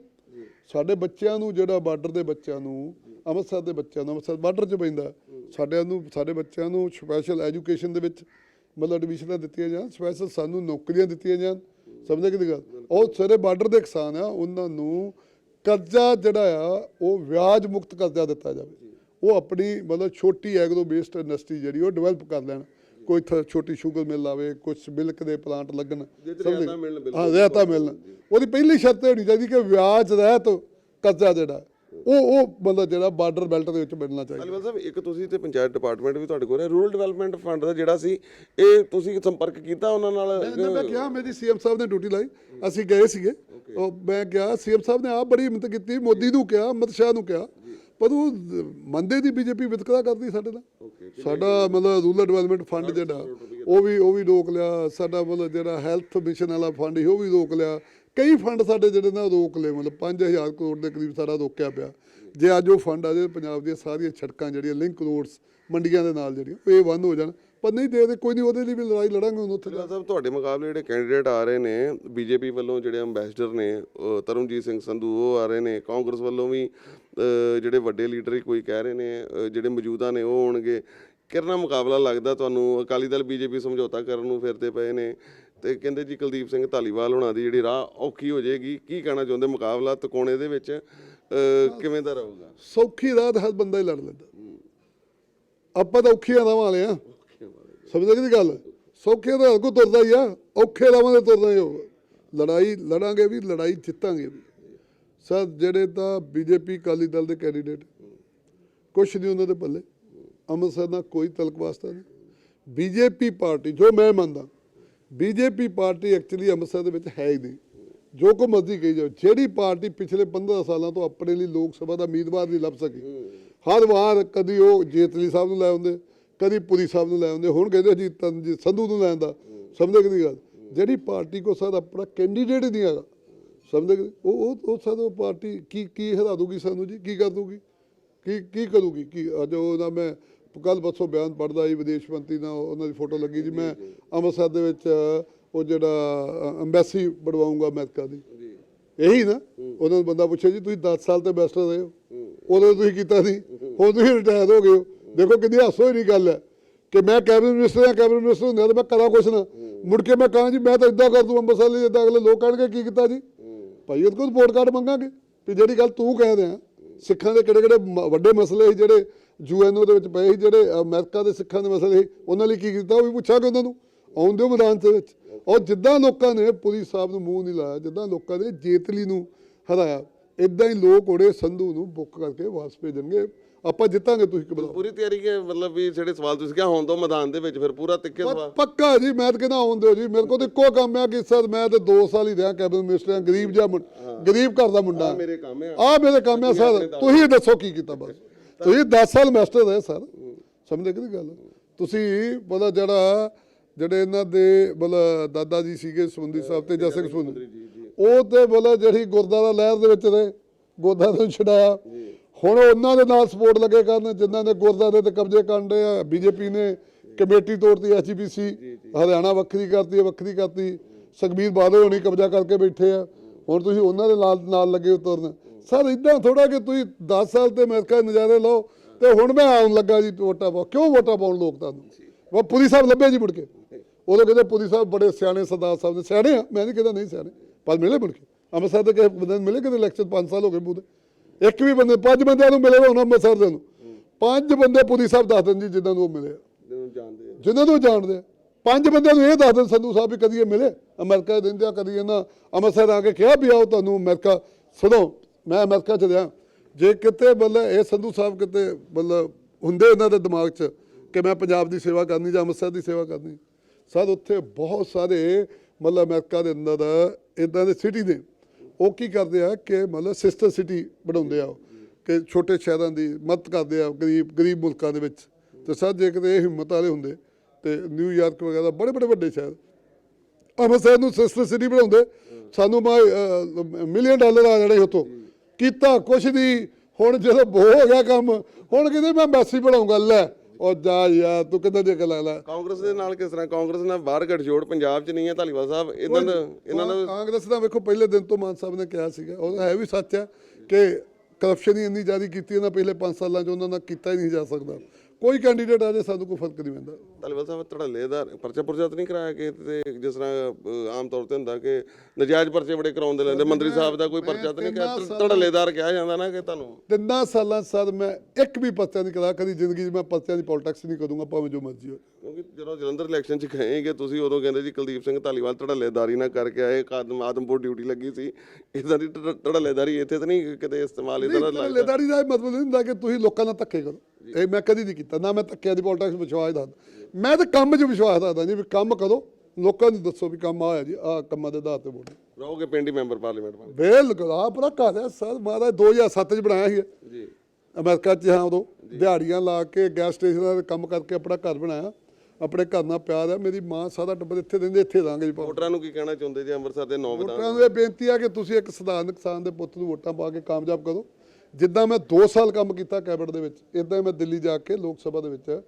ਸਾਡੇ ਬੱਚਿਆਂ ਨੂੰ ਜਿਹੜਾ ਬਾਰਡਰ ਦੇ ਬੱਚਿਆਂ ਨੂੰ ਅੰਮ੍ਰਿਤਸਰ ਦੇ ਬੱਚਿਆਂ ਨੂੰ ਅੰਮ੍ਰਿਤਸਰ ਬਾਰਡਰ 'ਚ ਪੈਂਦਾ। ਸਾਡਿਆਂ ਨੂੰ ਸਾਡੇ ਬੱਚਿਆਂ ਨੂੰ ਸਪੈਸ਼ਲ ਐਜੂਕੇਸ਼ਨ ਦੇ ਵਿੱਚ ਮਤਲਬ ਐਡਮਿਸ਼ਨਾਂ ਦਿੱਤੀਆਂ ਜਾਣ ਸਪੈਸ਼ਲ ਸਾਨੂੰ ਨੌਕਰੀਆਂ ਦਿੱਤੀਆਂ ਜਾਣ। ਸਮਝਦੇ ਕਿ ਗੱਲ? ਉਹ ਸਾਰੇ ਬਾਰਡਰ ਦੇ ਕਿਸਾਨ ਆ ਉਹਨਾਂ ਨੂੰ ਕਰਜ਼ਾ ਜਿਹੜਾ ਆ ਉਹ ਵਿਆਜ ਮੁਕਤ ਕਰਜ਼ਾ ਦਿੱਤਾ ਜਾਵੇ। ਉਹ ਆਪਣੀ ਮਤਲਬ ਛੋਟੀ ਐਗਰੋ ਬੇਸਡ ਇੰਡਸਟਰੀ ਜਿਹੜੀ ਉਹ ਡਿਵੈਲਪ ਕਰ ਲੈਣ। ਕੋਈ ਛੋਟੀ ਸ਼ੂਗਰ ਮਿਲ ਲਾਵੇ ਕੁਝ ਮਿਲਕ ਦੇ ਪਲਾਂਟ ਲੱਗਣ। ਹਾਂ ਰਿਆਇਤਾਂ ਮਿਲਣ। ਉਹਦੀ ਪਹਿਲੀ ਸ਼ਰਤ ਹੋਣੀ ਚਾਹੀਦੀ ਕਿ ਵਿਆਜ ਰਹਿਤ ਕਰਜ਼ਾ ਜਿਹੜਾ ਉਹ ਉਹ ਮਤਲਬ ਜਿਹੜਾ ਬਾਰਡਰ ਬੈਲਟ ਦੇ ਵਿੱਚ ਮਿਲਣਾ ਚਾਹੀਦਾ। ਅਲੀਵਾਲ ਸਾਹਿਬ ਇੱਕ ਤੁਸੀਂ ਤੇ ਪੰਚਾਇਤ ਡਿਪਾਰਟਮੈਂਟ ਵੀ ਤੁਹਾਡੇ ਕੋਲ ਹੈ ਰੂਰਲ ਡਿਵੈਲਪਮੈਂਟ ਫੰਡ ਦਾ ਜਿਹੜਾ ਸੀ ਇਹ ਤੁਸੀਂ ਸੰਪਰਕ ਕੀਤਾ ਉਹਨਾਂ ਨਾਲ? ਮੈਂ ਮੈਂ ਕਿਹਾ ਮੇਰੀ ਸੀਐਮ ਸਾਹਿਬ ਨੇ ਡਿਊਟੀ ਲਾਈ। ਅਸੀਂ ਗਏ ਸੀਗੇ। ਉਹ ਮੈਂ ਕਿਹਾ ਸੀਐਮ ਸਾਹਿਬ ਨੇ ਆਪ ਬੜੀ ਮਿਹਨਤ ਕੀਤੀ ਮੋਦੀ ਨੂੰ ਕਿਹਾ ਅਮਿਤ ਸ਼ਾਹ ਨੂੰ ਕਿਹਾ। ਪਰ ਉਹ ਮੰਦੇ ਦੀ ਬੀਜੇਪੀ ਵਿਤਕਰਾ ਕਰਦੀ ਸਾਡੇ ਨਾਲ। ਸਾਡਾ ਮਤਲਬ ਰੂਰਲ ਡਿਵੈਲਪਮੈਂਟ ਫੰਡ ਜਿਹੜਾ ਉਹ ਵੀ ਉਹ ਵੀ ਰੋਕ ਲਿਆ। ਸਾਡਾ ਮਤਲਬ ਜਿਹੜਾ ਹੈਲਥ ਮਿਸ਼ਨ ਵਾਲਾ ਫੰਡ ਉਹ ਵੀ ਰੋਕ ਲਿਆ। ਕਈ ਫੰਡ ਸਾਡੇ ਜਿਹੜੇ ਨਾ ਰੋਕ ਲਏ। ਮਤਲਬ 5000 ਕਰੋੜ ਦੇ ਕਰੀਬ ਸਾਡਾ ਰੋਕਿਆ ਪਿਆ। ਜੇ ਅੱਜ ਉਹ ਫੰਡ ਆ ਜੇ ਪੰਜਾਬ ਦੀਆਂ ਸਾਰੀਆਂ ਸੜਕਾਂ ਜਿਹੜੀਆਂ ਲਿੰਕ ਰੋਡਸ ਮੰਡੀਆਂ ਦੇ ਨਾਲ ਜਿਹੜੀਆਂ ਇਹ ਬੰਦ ਹੋ ਜਾਣ। ਪਰ ਨਹੀਂ ਦੇ ਦੇ ਕੋਈ ਨਹੀਂ ਉਹਦੇ ਲਈ ਵੀ ਲੜਾਈ ਲੜਾਂਗੇ ਹੁਣ ਉੱਥੇ ਜਾ ਸਾਹਿਬ ਤੁਹਾਡੇ ਮੁਕਾਬਲੇ ਜਿਹੜੇ ਕੈਂਡੀਡੇਟ ਆ ਰਹੇ ਨੇ ਬੀਜੇਪੀ ਵੱਲੋਂ ਜਿਹੜੇ ਅੰਬੈਸਡਰ ਨੇ ਉਹ ਤਰੁਣਜੀਤ ਸਿੰਘ ਸੰਧੂ ਉਹ ਆ ਰਹੇ ਨੇ ਕਾਂਗਰਸ ਵੱਲੋਂ ਵੀ ਜਿਹੜੇ ਵੱਡੇ ਲੀਡਰ ਹੀ ਕੋਈ ਕਹਿ ਰਹੇ ਨੇ ਜਿਹੜੇ ਮੌਜੂਦਾ ਨੇ ਉਹ ਹੋਣਗੇ। ਕਿਰਨਾ ਮੁਕਾਬਲਾ ਲੱਗਦਾ ਤੁਹਾਨੂੰ? ਅਕਾਲੀ ਦਲ ਬੀਜੇਪੀ ਸਮਝੌਤਾ ਕਰਨ ਨੂੰ ਫਿਰਦੇ ਪਏ ਨੇ। ਤੇ ਕਹਿੰਦੇ ਜੀ ਕੁਲਦੀਪ ਸਿੰਘ ਧਾਲੀਵਾਲ ਹੋਣਾ ਦੀ ਜਿਹੜੀ ਰਾਹ ਔਖੀ ਹੋ ਜਾਏਗੀ। ਕੀ ਕਹਿਣਾ ਚਾਹੁੰਦੇ ਮੁਕਾਬਲਾ ਤਕੋਣੇ ਦੇ ਵਿੱਚ? ਕਿਵੇਂ ਦਾ ਰਹੂਗਾ? ਸੌਖੀ ਰਾਹ ਤਾਂ ਹਰ ਬੰਦਾ ਹੀ ਲੜ ਲੈਂਦਾ। ਆਪਾਂ ਤਾਂ ਔਖੀਆਂ ਰਾਹਾਂ ਵਾਲੇ ਆ ਸਮਝ ਕਿ ਗੱਲ? ਸੌਖੇ ਤਾਂ ਹਰ ਤੁਰਦਾ ਹੀ ਆ, ਔਖੇ ਰਾਹਾਂ ਤੇ ਤੁਰਦਾ ਹੀ ਹੋਊਗਾ ਲੜਾਈ, ਲੜਾਂਗੇ ਵੀ, ਲੜਾਈ ਜਿੱਤਾਂਗੇ ਵੀ। ਸਰ, ਜਿਹੜੇ ਤਾਂ ਬੀਜੇਪੀ ਕਾਲੀ ਦਲ ਦੇ ਕੈਂਡੀਡੇਟ ਕੁਛ ਨਹੀਂ ਉਹਨਾਂ ਦੇ ਪੱਲੇ। ਅੰਮ੍ਰਿਤਸਰ ਨਾਲ ਕੋਈ ਤਲਕ ਵਾਸਤਾ ਨਹੀਂ। ਬੀਜੇਪੀ ਪਾਰਟੀ, ਜੋ ਮੈਂ ਮੰਨਦਾ, ਬੀਜੇਪੀ ਪਾਰਟੀ ਐਕਚੁਅਲੀ ਅੰਮ੍ਰਿਤਸਰ ਦੇ ਵਿੱਚ ਹੈ ਹੀ ਨਹੀਂ। ਜੋ ਕੋ ਮਰਜ਼ੀ ਕਹੀ ਜਾਓ, ਜਿਹੜੀ ਪਾਰਟੀ ਪਿਛਲੇ 15 ਸਾਲਾਂ ਤੋਂ ਆਪਣੇ ਲਈ ਲੋਕ ਸਭਾ ਦਾ ਉਮੀਦਵਾਰ ਨਹੀਂ ਲੱਭ ਸਕੀ। ਹਰ ਵਾਰ ਕਦੀ ਉਹ ਜੇਤਲੀ ਸਾਹਿਬ ਨੂੰ ਲੈ ਆਉਂਦੇ ਕਦੀ ਪੁਰੀ ਸਾਹਿਬ ਨੂੰ ਲੈ ਆਉਂਦੇ ਹੁਣ ਕਹਿੰਦੇ ਜੀ ਤਨਜੀਤ ਸੰਧੂ ਨੂੰ ਲੈ ਆਂਦਾ ਸਮਝਦੇ ਕਿ ਗੱਲ? ਜਿਹੜੀ ਪਾਰਟੀ ਕੋ ਸਰ ਆਪਣਾ ਕੈਂਡੀਡੇਟ ਹੀ ਨਹੀਂ ਹੈਗਾ। ਸਮਝਦੇ ਕਿ ਉਹ ਉਹ ਉਹ ਉਹ ਪਾਰਟੀ ਕੀ ਕੀ ਹਰਾ ਦੂਗੀ ਸਾਨੂੰ ਜੀ? ਕੀ ਕਰ ਦੂਗੀ? ਕੀ ਕੀ ਕਰੂਗੀ? ਕੀ ਅੱਜ ਉਹਦਾ ਮੈਂ ਕੱਲ ਬਸੋ ਬਿਆਨ ਪੜਦਾ ਸੀ ਵਿਦੇਸ਼ ਮੰਤਰੀ ਨਾਲ ਉਹਨਾਂ ਦੀ ਫੋਟੋ ਲੱਗੀ ਜੀ। ਮੈਂ ਅੰਮ੍ਰਿਤਸਰ ਦੇ ਵਿੱਚ ਉਹ ਜਿਹੜਾ ਅੰਬੈਸੀ ਬਣਵਾਉਂਗਾ ਅਮਰੀਕਾ ਦੀ। ਇਹੀ ਨਾ? ਉਹਨਾਂ ਨੂੰ ਬੰਦਾ ਪੁੱਛੇ ਜੀ ਤੁਸੀਂ 10 ਸਾਲ ਤੇ ਬੈਸਟਰ ਰਹੇ ਹੋ। ਉਦੋਂ ਤੁਸੀਂ ਕੀਤਾ ਨਹੀਂ। ਹੁਣ ਤੁਸੀਂ ਰਿਟਾਇਰ ਹੋ ਗਏ ਹੋ। ਦੇਖੋ ਕਿੰਨੀ ਹਾਸੋ ਨਹੀਂ ਗੱਲ ਹੈ ਕਿ ਮੈਂ ਕੈਬਨਿਟ ਮਿਨਿਸਟਰ ਹਾਂ ਕੈਬਨਿਟ ਮਿਨਿਸਟਰ ਹੁੰਦਾ ਤਾਂ ਮੈਂ ਕਰਾਂ ਕੁਛ ਨਾ। ਮੁੜ ਕੇ ਮੈਂ ਕਹਾਂ ਜੀ ਮੈਂ ਤਾਂ ਇਦਾਂ ਕਰ ਦੂੰ ਅੰਮ੍ਰਿਤਸਰ ਲਈ ਇਦਾਂ ਅਗਲੇ ਲੋਕ ਕਹਿਣਗੇ ਕੀ ਕੀਤਾ ਜੀ? ਭਾਈ ਉਹਦੇ ਕੋਲ ਰਿਪੋਰਟ ਕਾਰਡ ਮੰਗਾਂਗੇ। ਵੀ ਜਿਹੜੀ ਗੱਲ ਤੂੰ ਕਹਿ ਰਿਹਾ ਸਿੱਖਾਂ ਦੇ ਕਿਹੜੇ ਕਿਹੜੇ ਵੱਡੇ ਮਸਲੇ ਸੀ ਜਿਹੜੇ ਯੂਐਨਓ ਦੇ ਵਿੱਚ ਪਏ ਸੀ ਜਿਹੜੇ ਅਮਰੀਕਾ ਦੇ ਸਿੱਖਾਂ ਦੇ ਮਸਲੇ ਸੀ ਉਹਨਾਂ ਲਈ ਕੀ ਕੀਤਾ ਉਹ ਵੀ ਪੁੱਛਾਂਗੇ ਉਹਨਾਂ ਨੂੰ। ਆਉਣ ਦਿਓ ਮੈਦਾਨ ਦੇ ਵਿੱਚ। ਔਰ ਜਿੱਦਾਂ ਲੋਕਾਂ ਨੇ ਪੁਰੀ ਸਾਹਿਬ ਨੂੰ ਮੂੰਹ ਨਹੀਂ ਲਾਇਆ ਜਿੱਦਾਂ ਲੋਕਾਂ ਨੇ ਜੇਤਲੀ ਨੂੰ ਹਰਾਇਆ ਇਦਾਂ ਹੀ ਲੋਕ ਉਹਦੇ ਸੰਧੂ ਨੂੰ ਬੁੱਕ ਕਰਕੇ ਵਾਪਸ ਭੇਜਣਗੇ। ਆਪਾਂ ਜਿੱਤਾਂਗੇ ਤੁਸੀਂ ਘਬਰਾਓ ਪੂਰੀ ਤਿਆਰੀ ਹੈ ਮਤਲਬ ਵੀ ਜਿਹੜੇ ਸਵਾਲ ਤੁਸੀਂ ਕਿਹਾ ਹੋਣ ਮੈਦਾਨ ਦੇ ਵਿੱਚ ਫਿਰ ਪੂਰਾ ਤਿੱਕੇ ਸਵਾਲ। ਪੱਕਾ ਜੀ ਮੈਂ ਤਾਂ ਕਹਿੰਦਾ ਦਿਓ ਜੀ। ਮੇਰੇ ਕੋਲ ਤਾਂ ਇੱਕੋ ਕੰਮ ਹੈ ਕਿ ਸਰ ਮੈਂ ਤੇ 2 ਸਾਲ ਹੀ ਰਿਹਾ ਕੈਬਨਿਟ ਮਿਨਿਸਟਰ ਗਰੀਬ ਜਿਹਾ ਗਰੀਬ ਘਰ ਦਾ ਮੁੰਡਾ ਮੇਰੇ ਕੰਮ ਹੈ ਆ ਮੇਰੇ ਕੰਮ ਹੈ ਸਰ। ਤੁਸੀਂ ਦੱਸੋ ਕੀ ਕੀਤਾ ਬਸ। ਤੁਸੀਂ 10 ਸਾਲ ਮਾਸਟਰ ਰਹੇ ਸਰ। ਸਮਝਦੇ ਕਿ ਗੱਲ? ਤੁਸੀਂ ਮਤਲਬ ਜਿਹੜਾ ਜਿਹੜੇ ਇਹਨਾਂ ਦੇ ਮਤਲਬ ਦਾਦਾ ਜੀ ਸੀਗੇ ਸੁੰਦੀ ਸਾਹਿਬ ਤੇ ਜਸ ਸਿੰਘ ਸੁੰਦੀ ਉਹ ਤੇ ਮਤਲਬ ਜਿਹੜੀ ਗੁਰਦਾਰਾ ਲਹਿਰ ਦੇ ਵਿੱਚ ਰਹੇ ਗੁਰਦਾਰੇ ਨੂੰ ਛਡਾਇਆ। ਹੁਣ ਉਹਨਾਂ ਦੇ ਨਾਲ ਸਪੋਰਟ ਲੱਗੇ ਕਰਨ ਜਿਨ੍ਹਾਂ ਨੇ ਗੁਰਦਾਰੇ ਤੇ ਕਬਜ਼ੇ ਕਰਦੇ ਆ। ਬੀਜੇਪੀ ਨੇ ਕਮੇਟੀ ਤੋੜਤੀ ਐਚਪੀਸੀ ਹਰਿਆਣਾ ਵੱਖਰੀ ਕਰਤੀ ਵੱਖਰੀ ਕਰਤੀ। ਸੁਖਬੀਰ ਬਾਦਲ ਹੋਣੀ ਕਬਜ਼ਾ ਕਰਕੇ ਬੈਠੇ ਆ। ਹੁਣ ਤੁਸੀਂ ਉਹਨਾਂ ਦੇ ਨਾਲ ਨਾਲ ਲੱਗੇ ਉਤਰਨ ਸਰ ਇਦਾਂ ਥੋੜਾ ਕਿ ਤੁਸੀਂ 10 ਸਾਲ ਤੇ ਅਮਰੀਕਾ ਦੇ ਨਜ਼ਾਰੇ ਲਓ ਤੇ ਹੁਣ ਮੈਂ ਆਉਣ ਲੱਗਾ ਜੀ ਵੋਟਾਂ ਪਾਓ ਕਿਉਂ ਵੋਟਾਂ ਪਾਉਣ ਲੋਕ ਤੁਹਾਨੂੰ? ਉਹ ਪੁਰੀ ਸਾਹਿਬ ਲੱਭੇ ਜੀ ਮੁੜ ਕੇ। ਉਦੋਂ ਕਹਿੰਦੇ ਪੁਰੀ ਸਾਹਿਬ ਬੜੇ ਸਿਆਣੇ ਸਰਦਾਰ ਸਾਹਿਬ ਨੇ ਸਿਆਣੇ ਆ। ਮੈਂ ਨਹੀਂ ਕਹਿੰਦਾ ਨਹੀਂ ਸਿਆਣੇ। ਪਰ ਮਿਲੇ ਮੁੜ ਕੇ? ਅੰਮ੍ਰਿਤਸਰ ਦੇ ਕਿਸੇ ਬੰਦੇ ਨੂੰ ਮਿਲੇ ਕਿਤੇ ਇਲੈਕਸ਼ਨ 5 ਸਾਲ ਹੋ ਗਏ ਪੂਰੇ ਇੱਕ ਵੀ ਬੰਦੇ ਪੰਜ ਬੰਦਿਆਂ ਨੂੰ ਮਿਲੇ ਹੁਣ ਅੰਮ੍ਰਿਤਸਰ ਦੇ ਨੂੰ। ਪੰਜ ਬੰਦੇ ਪੁਰੀ ਸਾਹਿਬ ਦੱਸ ਦੇਣ ਜੀ ਜਿੱਦਾਂ ਨੂੰ ਉਹ ਮਿਲੇ ਜਿਨ੍ਹਾਂ ਨੂੰ ਜਾਣਦੇ। ਪੰਜ ਬੰਦਿਆਂ ਨੂੰ ਇਹ ਦੱਸ ਦੇਣ ਸੰਧੂ ਸਾਹਿਬ ਵੀ ਕਦੀ ਇਹ ਮਿਲੇ? ਅਮਰੀਕਾ ਦੇ ਦਿੰਦੇ ਆ ਕਦੀ ਇਹਨਾਂ ਅੰਮ੍ਰਿਤਸਰ ਆ ਕੇ ਕਿਹਾ ਵੀ ਆਓ ਤੁਹਾਨੂੰ ਅਮਰੀਕਾ। ਸੁਣੋ ਮੈਂ ਅਮਰੀਕਾ ਚ ਰਿਹਾ। ਜੇ ਕਿਤੇ ਮਤਲਬ ਇਹ ਸੰਧੂ ਸਾਹਿਬ ਕਿਤੇ ਮਤਲਬ ਹੁੰਦੇ ਇਹਨਾਂ ਦੇ ਦਿਮਾਗ 'ਚ ਕਿ ਮੈਂ ਪੰਜਾਬ ਦੀ ਸੇਵਾ ਕਰਨੀ ਜਾਂ ਅੰਮ੍ਰਿਤਸਰ ਦੀ ਸੇਵਾ ਕਰਨੀ ਸਰ ਉੱਥੇ ਬਹੁਤ ਸਾਰੇ ਮਤਲਬ ਅਮਰੀਕਾ ਦੇ ਅੰਦਰ ਇਦਾਂ ਦੇ ਸਿਟੀ ਨੇ ਉਹ ਕੀ ਕਰਦੇ ਆ ਕਿ ਮਤਲਬ ਸਿਸਟਰ ਸਿਟੀ ਬਣਾਉਂਦੇ ਆ ਉਹ, ਕਿ ਛੋਟੇ ਸ਼ਹਿਰਾਂ ਦੀ ਮਦਦ ਕਰਦੇ ਆ ਗਰੀਬ ਗਰੀਬ ਮੁਲਕਾਂ ਦੇ ਵਿੱਚ। ਤੇ ਸਰ ਜੇ ਕਿਤੇ ਇਹ ਹਿੰਮਤ ਵਾਲੇ ਹੁੰਦੇ ਤੇ ਨਿਊਯਾਰਕ ਵਗੈਰਾ ਬੜੇ ਬੜੇ ਵੱਡੇ ਸ਼ਹਿਰ। ਅੰਮ੍ਰਿਤਸਰ ਨੂੰ ਸਿਸਟਰ ਸਿਟੀ ਬਣਾਉਂਦੇ ਸਾਨੂੰ ਮਿਲੀਅਨ ਡਾਲਰ ਆ ਜਾਣੇ ਉਤੋਂ ਕੀਤਾ ਕੁਛ ਨਹੀਂ ਹੁਣ ਜਦੋਂ ਬੋ ਹੋ ਗਿਆ ਕੰਮ ਹੁਣ ਕਿਤੇ ਮੈਂ ਮੈਸੀ ਬਣਾਉਂਗਾ ਲੈ। ਉਹ ਜਾ ਯਾਰ ਤੂੰ ਕਿੱਦਾਂ ਦੀ ਗੱਲ ਲੈ? ਕਾਂਗਰਸ ਦੇ ਨਾਲ ਕਿਸ ਤਰ੍ਹਾਂ? ਕਾਂਗਰਸ ਨਾਲ ਬਾਹਰ ਗੱਠਜੋੜ ਪੰਜਾਬ 'ਚ ਨਹੀਂ ਹੈ ਧਾਲੀਵਾਲ ਸਾਹਿਬ ਇਹਨਾਂ ਦਾ ਇਹਨਾਂ ਦਾ ਕਾਂਗਰਸ ਦਾ ਵੇਖੋ ਪਹਿਲੇ ਦਿਨ ਤੋਂ ਮਾਨ ਸਾਹਿਬ ਨੇ ਕਿਹਾ ਸੀਗਾ ਉਹ ਹੈ ਵੀ ਸੱਚ ਹੈ ਕਿ ਕਰਪਸ਼ਨ ਹੀ ਇੰਨੀ ਜ਼ਿਆਦਾ ਕੀਤੀ ਇਹਨਾਂ ਪਿਛਲੇ 5 ਸਾਲਾਂ 'ਚ ਉਹਨਾਂ ਨਾਲ ਕੀਤਾ ਹੀ ਨਹੀਂ ਜਾ ਸਕਦਾ। ਕੋਈ ਕੈਂਡੀਡੇਟ ਆ ਜੇ ਸਾਨੂੰ ਕੋਈ ਫ਼ਰਕ ਨਹੀਂ ਪੈਂਦਾ। ਧਾਲੀਵਾਲ ਸਾਹਿਬ ਧੜੱਲੇ ਦਾ ਪਰਚਾ ਪੁਰਚਾ ਤਾਂ ਨਹੀਂ ਕਰਾਇਆ ਕਿ ਤੇ ਜਿਸ ਤਰ੍ਹਾਂ ਆਮ ਤੌਰ ਤੇ ਹੁੰਦਾ ਕਿ ਨਜਾਇਜ਼ ਪਰਚੇ ਬੜੇ ਕਰਾਉਂਦੇ ਲੈਂਦੇ ਮੰਤਰੀ ਸਾਹਿਬ ਦਾ ਕੋਈ ਪਰਚਾ ਤਾਂ ਨਹੀਂ ਕਿਹਾ ਧੜੱਲੇਦਾਰ ਕਿਹਾ ਜਾਂਦਾ ਨਾ ਕਿ ਤੁਹਾਨੂੰ? ਤਿੰਨਾਂ ਸਾਲਾਂ ਸਰ ਮੈਂ ਇੱਕ ਵੀ ਪਰਚਾ ਨਹੀਂ ਕਰਾ ਕਦੀ ਜ਼ਿੰਦਗੀ 'ਚ ਮੈਂ ਪਰਚਿਆਂ ਦੀ ਪੋਲਿਟਿਕਸ ਨਹੀਂ ਕਰੂੰਗਾ ਭਾਵੇਂ ਜੋ ਮਰਜ਼ੀ ਹੋਵੇ ਕਿਉਂਕਿ ਜਦੋਂ ਜਲੰਧਰ ਇਲੈਕਸ਼ਨ 'ਚ ਗਏਗੇ ਤੁਸੀਂ ਉਦੋਂ ਕਹਿੰਦੇ ਜੀ ਕੁਲਦੀਪ ਸਿੰਘ ਧਾਲੀਵਾਲ ਧੜੱਲੇਦਾਰੀ ਨਾ ਕਰਕੇ ਆਏ ਕਾਦਮ ਆਦਮਪੁਰ ਡਿਊਟੀ ਲੱਗੀ ਸੀ। ਇਦਾਂ ਦੀ ਧੜ- ਧੜੱਲੇਦਾਰੀ ਇੱਥੇ ਤਾਂ ਨਹੀਂ ਕਿਤੇ ਇਸਤੇਮਾਲ ਇਦਾਂ ਦਾ ਲੱਗਦਾ? ਲੈਦਾਰੀ ਦਾ ਇਹ ਮਤਲਬ ਨਹੀਂ ਹੁੰਦਾ ਕਿ ਤੁਸੀਂ ਲੋਕਾਂ ਨਾਲ ਧੱਕੇ ਕਰੋ। ਇਹ ਮੈਂ ਕਦੀ ਨਹੀਂ ਕੀਤਾ ਨਾ ਮੈਂ ਧੱਕਿਆਂ ਦੀ ਪੋਲਿਟਿਕਸ ਵਿਸ਼ਵਾਸ ਦੱਸਦਾ ਮੈਂ ਤਾਂ ਕੰਮ 'ਚ ਵਿਸ਼ਵਾਸ ਦੱਸਦਾ ਜੀ ਵੀ ਕੰਮ ਕਰੋ ਲੋਕਾਂ ਨੂੰ ਦੱਸੋ ਵੀ ਕੰਮ ਆਇਆ ਜੀ ਆਹ ਕੰਮਾਂ ਦੇ ਆਧਾਰ ਤੇ ਵੋਟ। ਰਹੋਗੇ ਪਿੰਡੀ ਮੈਂਬਰ ਪਾਰਲੀਮੈਂਟ ਬਣ ਬਿਲਕੁਲ ਆ ਪੂਰਾ ਘਰ ਹੈ ਸਰ ਮਹਾਰਾਜ 2007 ਚ ਬਣਾਇਆ ਸੀ ਜੀ। ਅਮਰੀਕਾ ਚ ਹਾਂ ਉਦੋਂ ਦਿਹਾੜੀਆਂ ਲਾ ਕੇ ਗੈਸ ਸਟੇਸ਼ਨਾਂ ਤੇ ਕੰਮ ਕਰਕੇ ਆਪਣਾ ਘਰ ਬਣਾਇਆ। ਆਪਣੇ ਘਰ ਨਾਲ ਪਿਆਰ ਹੈ ਮੇਰੀ ਮਾਂ ਸਾਰਾ ਟੱਬਰ ਇੱਥੇ ਰਹਿੰਦੇ ਇੱਥੇ ਰਹਾਂਗੇ ਜੀ। ਵੋਟਰਾਂ ਨੂੰ ਕੀ ਕਹਿਣਾ ਚਾਹੁੰਦੇ ਜੀ ਅੰਮ੍ਰਿਤਸਰ ਦੇ ਨੌ ਵਿਧਾਨ ਵੋਟਰਾਂ ਨੂੰ ਇਹ ਬੇਨਤੀ ਆ ਕਿ ਤੁਸੀਂ ਇੱਕ ਸਧਾਰਨ ਕਿਸਾਨ ਦੇ ਪੁੱਤ ਨੂੰ ਵੋਟਾਂ ਪਾ ਕੇ ਕਾਮਯਾਬ ਕਰੋ। ਜਿੱਦਾਂ ਮੈਂ 2 ਸਾਲ ਕੰਮ ਕੀਤਾ ਕੈਬਨਿਟ ਦੇ ਵਿੱਚ ਇਦਾਂ ਮੈਂ ਦਿੱਲੀ ਜਾ ਕੇ ਲੋਕ ਸਭਾ ਦੇ ਵਿੱਚ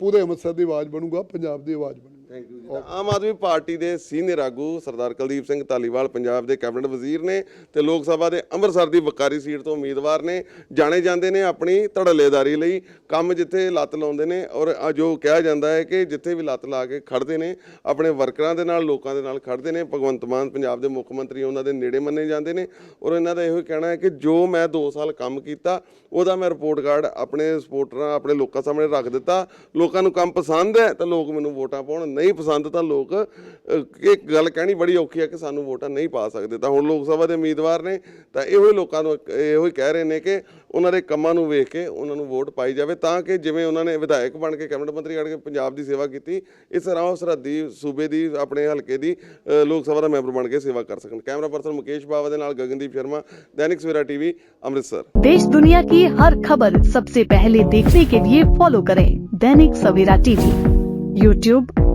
ਪੂਰੇ ਅੰਮ੍ਰਿਤਸਰ ਦੀ ਆਵਾਜ਼ ਬਣੂਗਾ, ਪੰਜਾਬ ਦੀ ਆਵਾਜ਼ ਬਣੂਗਾ। ਥੈਂਕ ਯੂ ਜੀ ਤਾਂ ਆਮ ਆਦਮੀ ਪਾਰਟੀ ਦੇ ਸੀਨੀਅਰ ਆਗੂ ਸਰਦਾਰ ਕੁਲਦੀਪ ਸਿੰਘ ਧਾਲੀਵਾਲ ਪੰਜਾਬ ਦੇ ਕੈਬਨਿਟ ਵਜ਼ੀਰ ਨੇ ਤੇ ਲੋਕ ਸਭਾ ਦੇ ਅੰਮ੍ਰਿਤਸਰ ਦੀ ਵਕਾਰੀ ਸੀਟ ਤੋਂ ਉਮੀਦਵਾਰ ਨੇ। ਜਾਣੇ ਜਾਂਦੇ ਨੇ ਆਪਣੀ ਧੜਲੇਦਾਰੀ ਲਈ, ਕੰਮ ਜਿੱਥੇ ਲੱਤ ਲਾਉਂਦੇ ਨੇ ਔਰ ਜੋ ਕਿਹਾ ਜਾਂਦਾ ਹੈ ਕਿ ਜਿੱਥੇ ਵੀ ਲੱਤ ਲਾ ਕੇ ਖੜਦੇ ਨੇ, ਆਪਣੇ ਵਰਕਰਾਂ ਦੇ ਨਾਲ, ਲੋਕਾਂ ਦੇ ਨਾਲ ਖੜਦੇ ਨੇ। ਭਗਵੰਤ ਮਾਨ ਪੰਜਾਬ ਦੇ ਮੁੱਖ ਮੰਤਰੀ, ਉਹਨਾਂ ਦੇ ਨੇੜੇ ਮੰਨੇ ਜਾਂਦੇ ਨੇ ਔਰ ਇਹਨਾਂ ਦਾ ਇਹੋ ਹੀ ਕਹਿਣਾ ਹੈ ਕਿ ਜੋ ਮੈਂ 2 ਸਾਲ ਕੰਮ ਕੀਤਾ, ਉਹਦਾ ਮੈਂ ਰਿਪੋਰਟ ਕਾਰਡ ਆਪਣੇ ਸਪੋਰਟਰਾਂ ਆਪਣੇ ਲੋਕਾਂ ਸਾਹਮਣੇ ਰੱਖ ਦਿੱਤਾ। ਲੋਕਾਂ ਨੂੰ ਕੰਮ ਪਸੰਦ ਹੈ ਤਾਂ ਲੋਕ ਮੈਨੂੰ ਵੋਟਾਂ ਪਾਉਣ ਨਹੀਂ ਪਸੰਦ ਤਾਂ ਲੋਕ ਅਹ, ਇਹ ਗੱਲ ਕਹਿਣੀ ਬੜੀ ਔਖੀ ਹੈ ਕਿ ਸਾਨੂੰ ਵੋਟਾਂ ਨਹੀਂ ਪਾ ਸਕਦੇ ਤਾਂ ਹੁਣ ਲੋਕ ਸਭਾ ਦੇ ਉਮੀਦਵਾਰ ਨੇ ਤਾਂ ਇਹੋ ਹੀ ਲੋਕਾਂ ਨੂੰ ਇੱਕ- ਇਹੋ ਹੀ ਕਹਿ ਰਹੇ ਨੇ ਕਿ ਉਹਨਾਂ ਦੇ ਕੰਮਾਂ ਨੂੰ ਵੇਖ ਕੇ ਉਹਨਾਂ ਨੂੰ ਵੋਟ ਪਾਈ ਜਾਵੇ ਤਾਂ ਕਿ ਜਿਵੇਂ ਉਹਨਾਂ ਨੇ ਵਿਧਾਇਕ ਬਣ ਕੇ ਕੈਬਨਿਟ ਮੰਤਰੀ ਬਣ ਕੇ ਪੰਜਾਬ ਦੀ ਸੇਵਾ ਕੀਤੀ ਇਸ ਤਰ੍ਹਾਂ ਉਹ ਸਰਹੱਦੀ ਸੂਬੇ ਦੀ ਆਪਣੇ ਹਲਕੇ ਦੀ ਅਹ, ਲੋਕ ਸਭਾ ਦਾ ਮੈਂਬਰ ਬਣ ਕੇ ਸੇਵਾ ਕਰ ਸਕਣ ਕੈਮਰਾ ਪਰਸਨ ਮੁਕੇਸ਼ ਬਾਵਾ ਦੇ ਨਾਲ ਗਗਨਦੀਪ ਸ਼ਰਮਾ ਦੈਨਿਕ ਸਵੇਰਾ ਟੀਵੀ ਅੰਮ੍ਰਿਤਸਰ देश दुनिया की हर खबर सबसे पहले देखने के लिए फॉलो करें दैनिक सवेरा टीवी यूट्यूब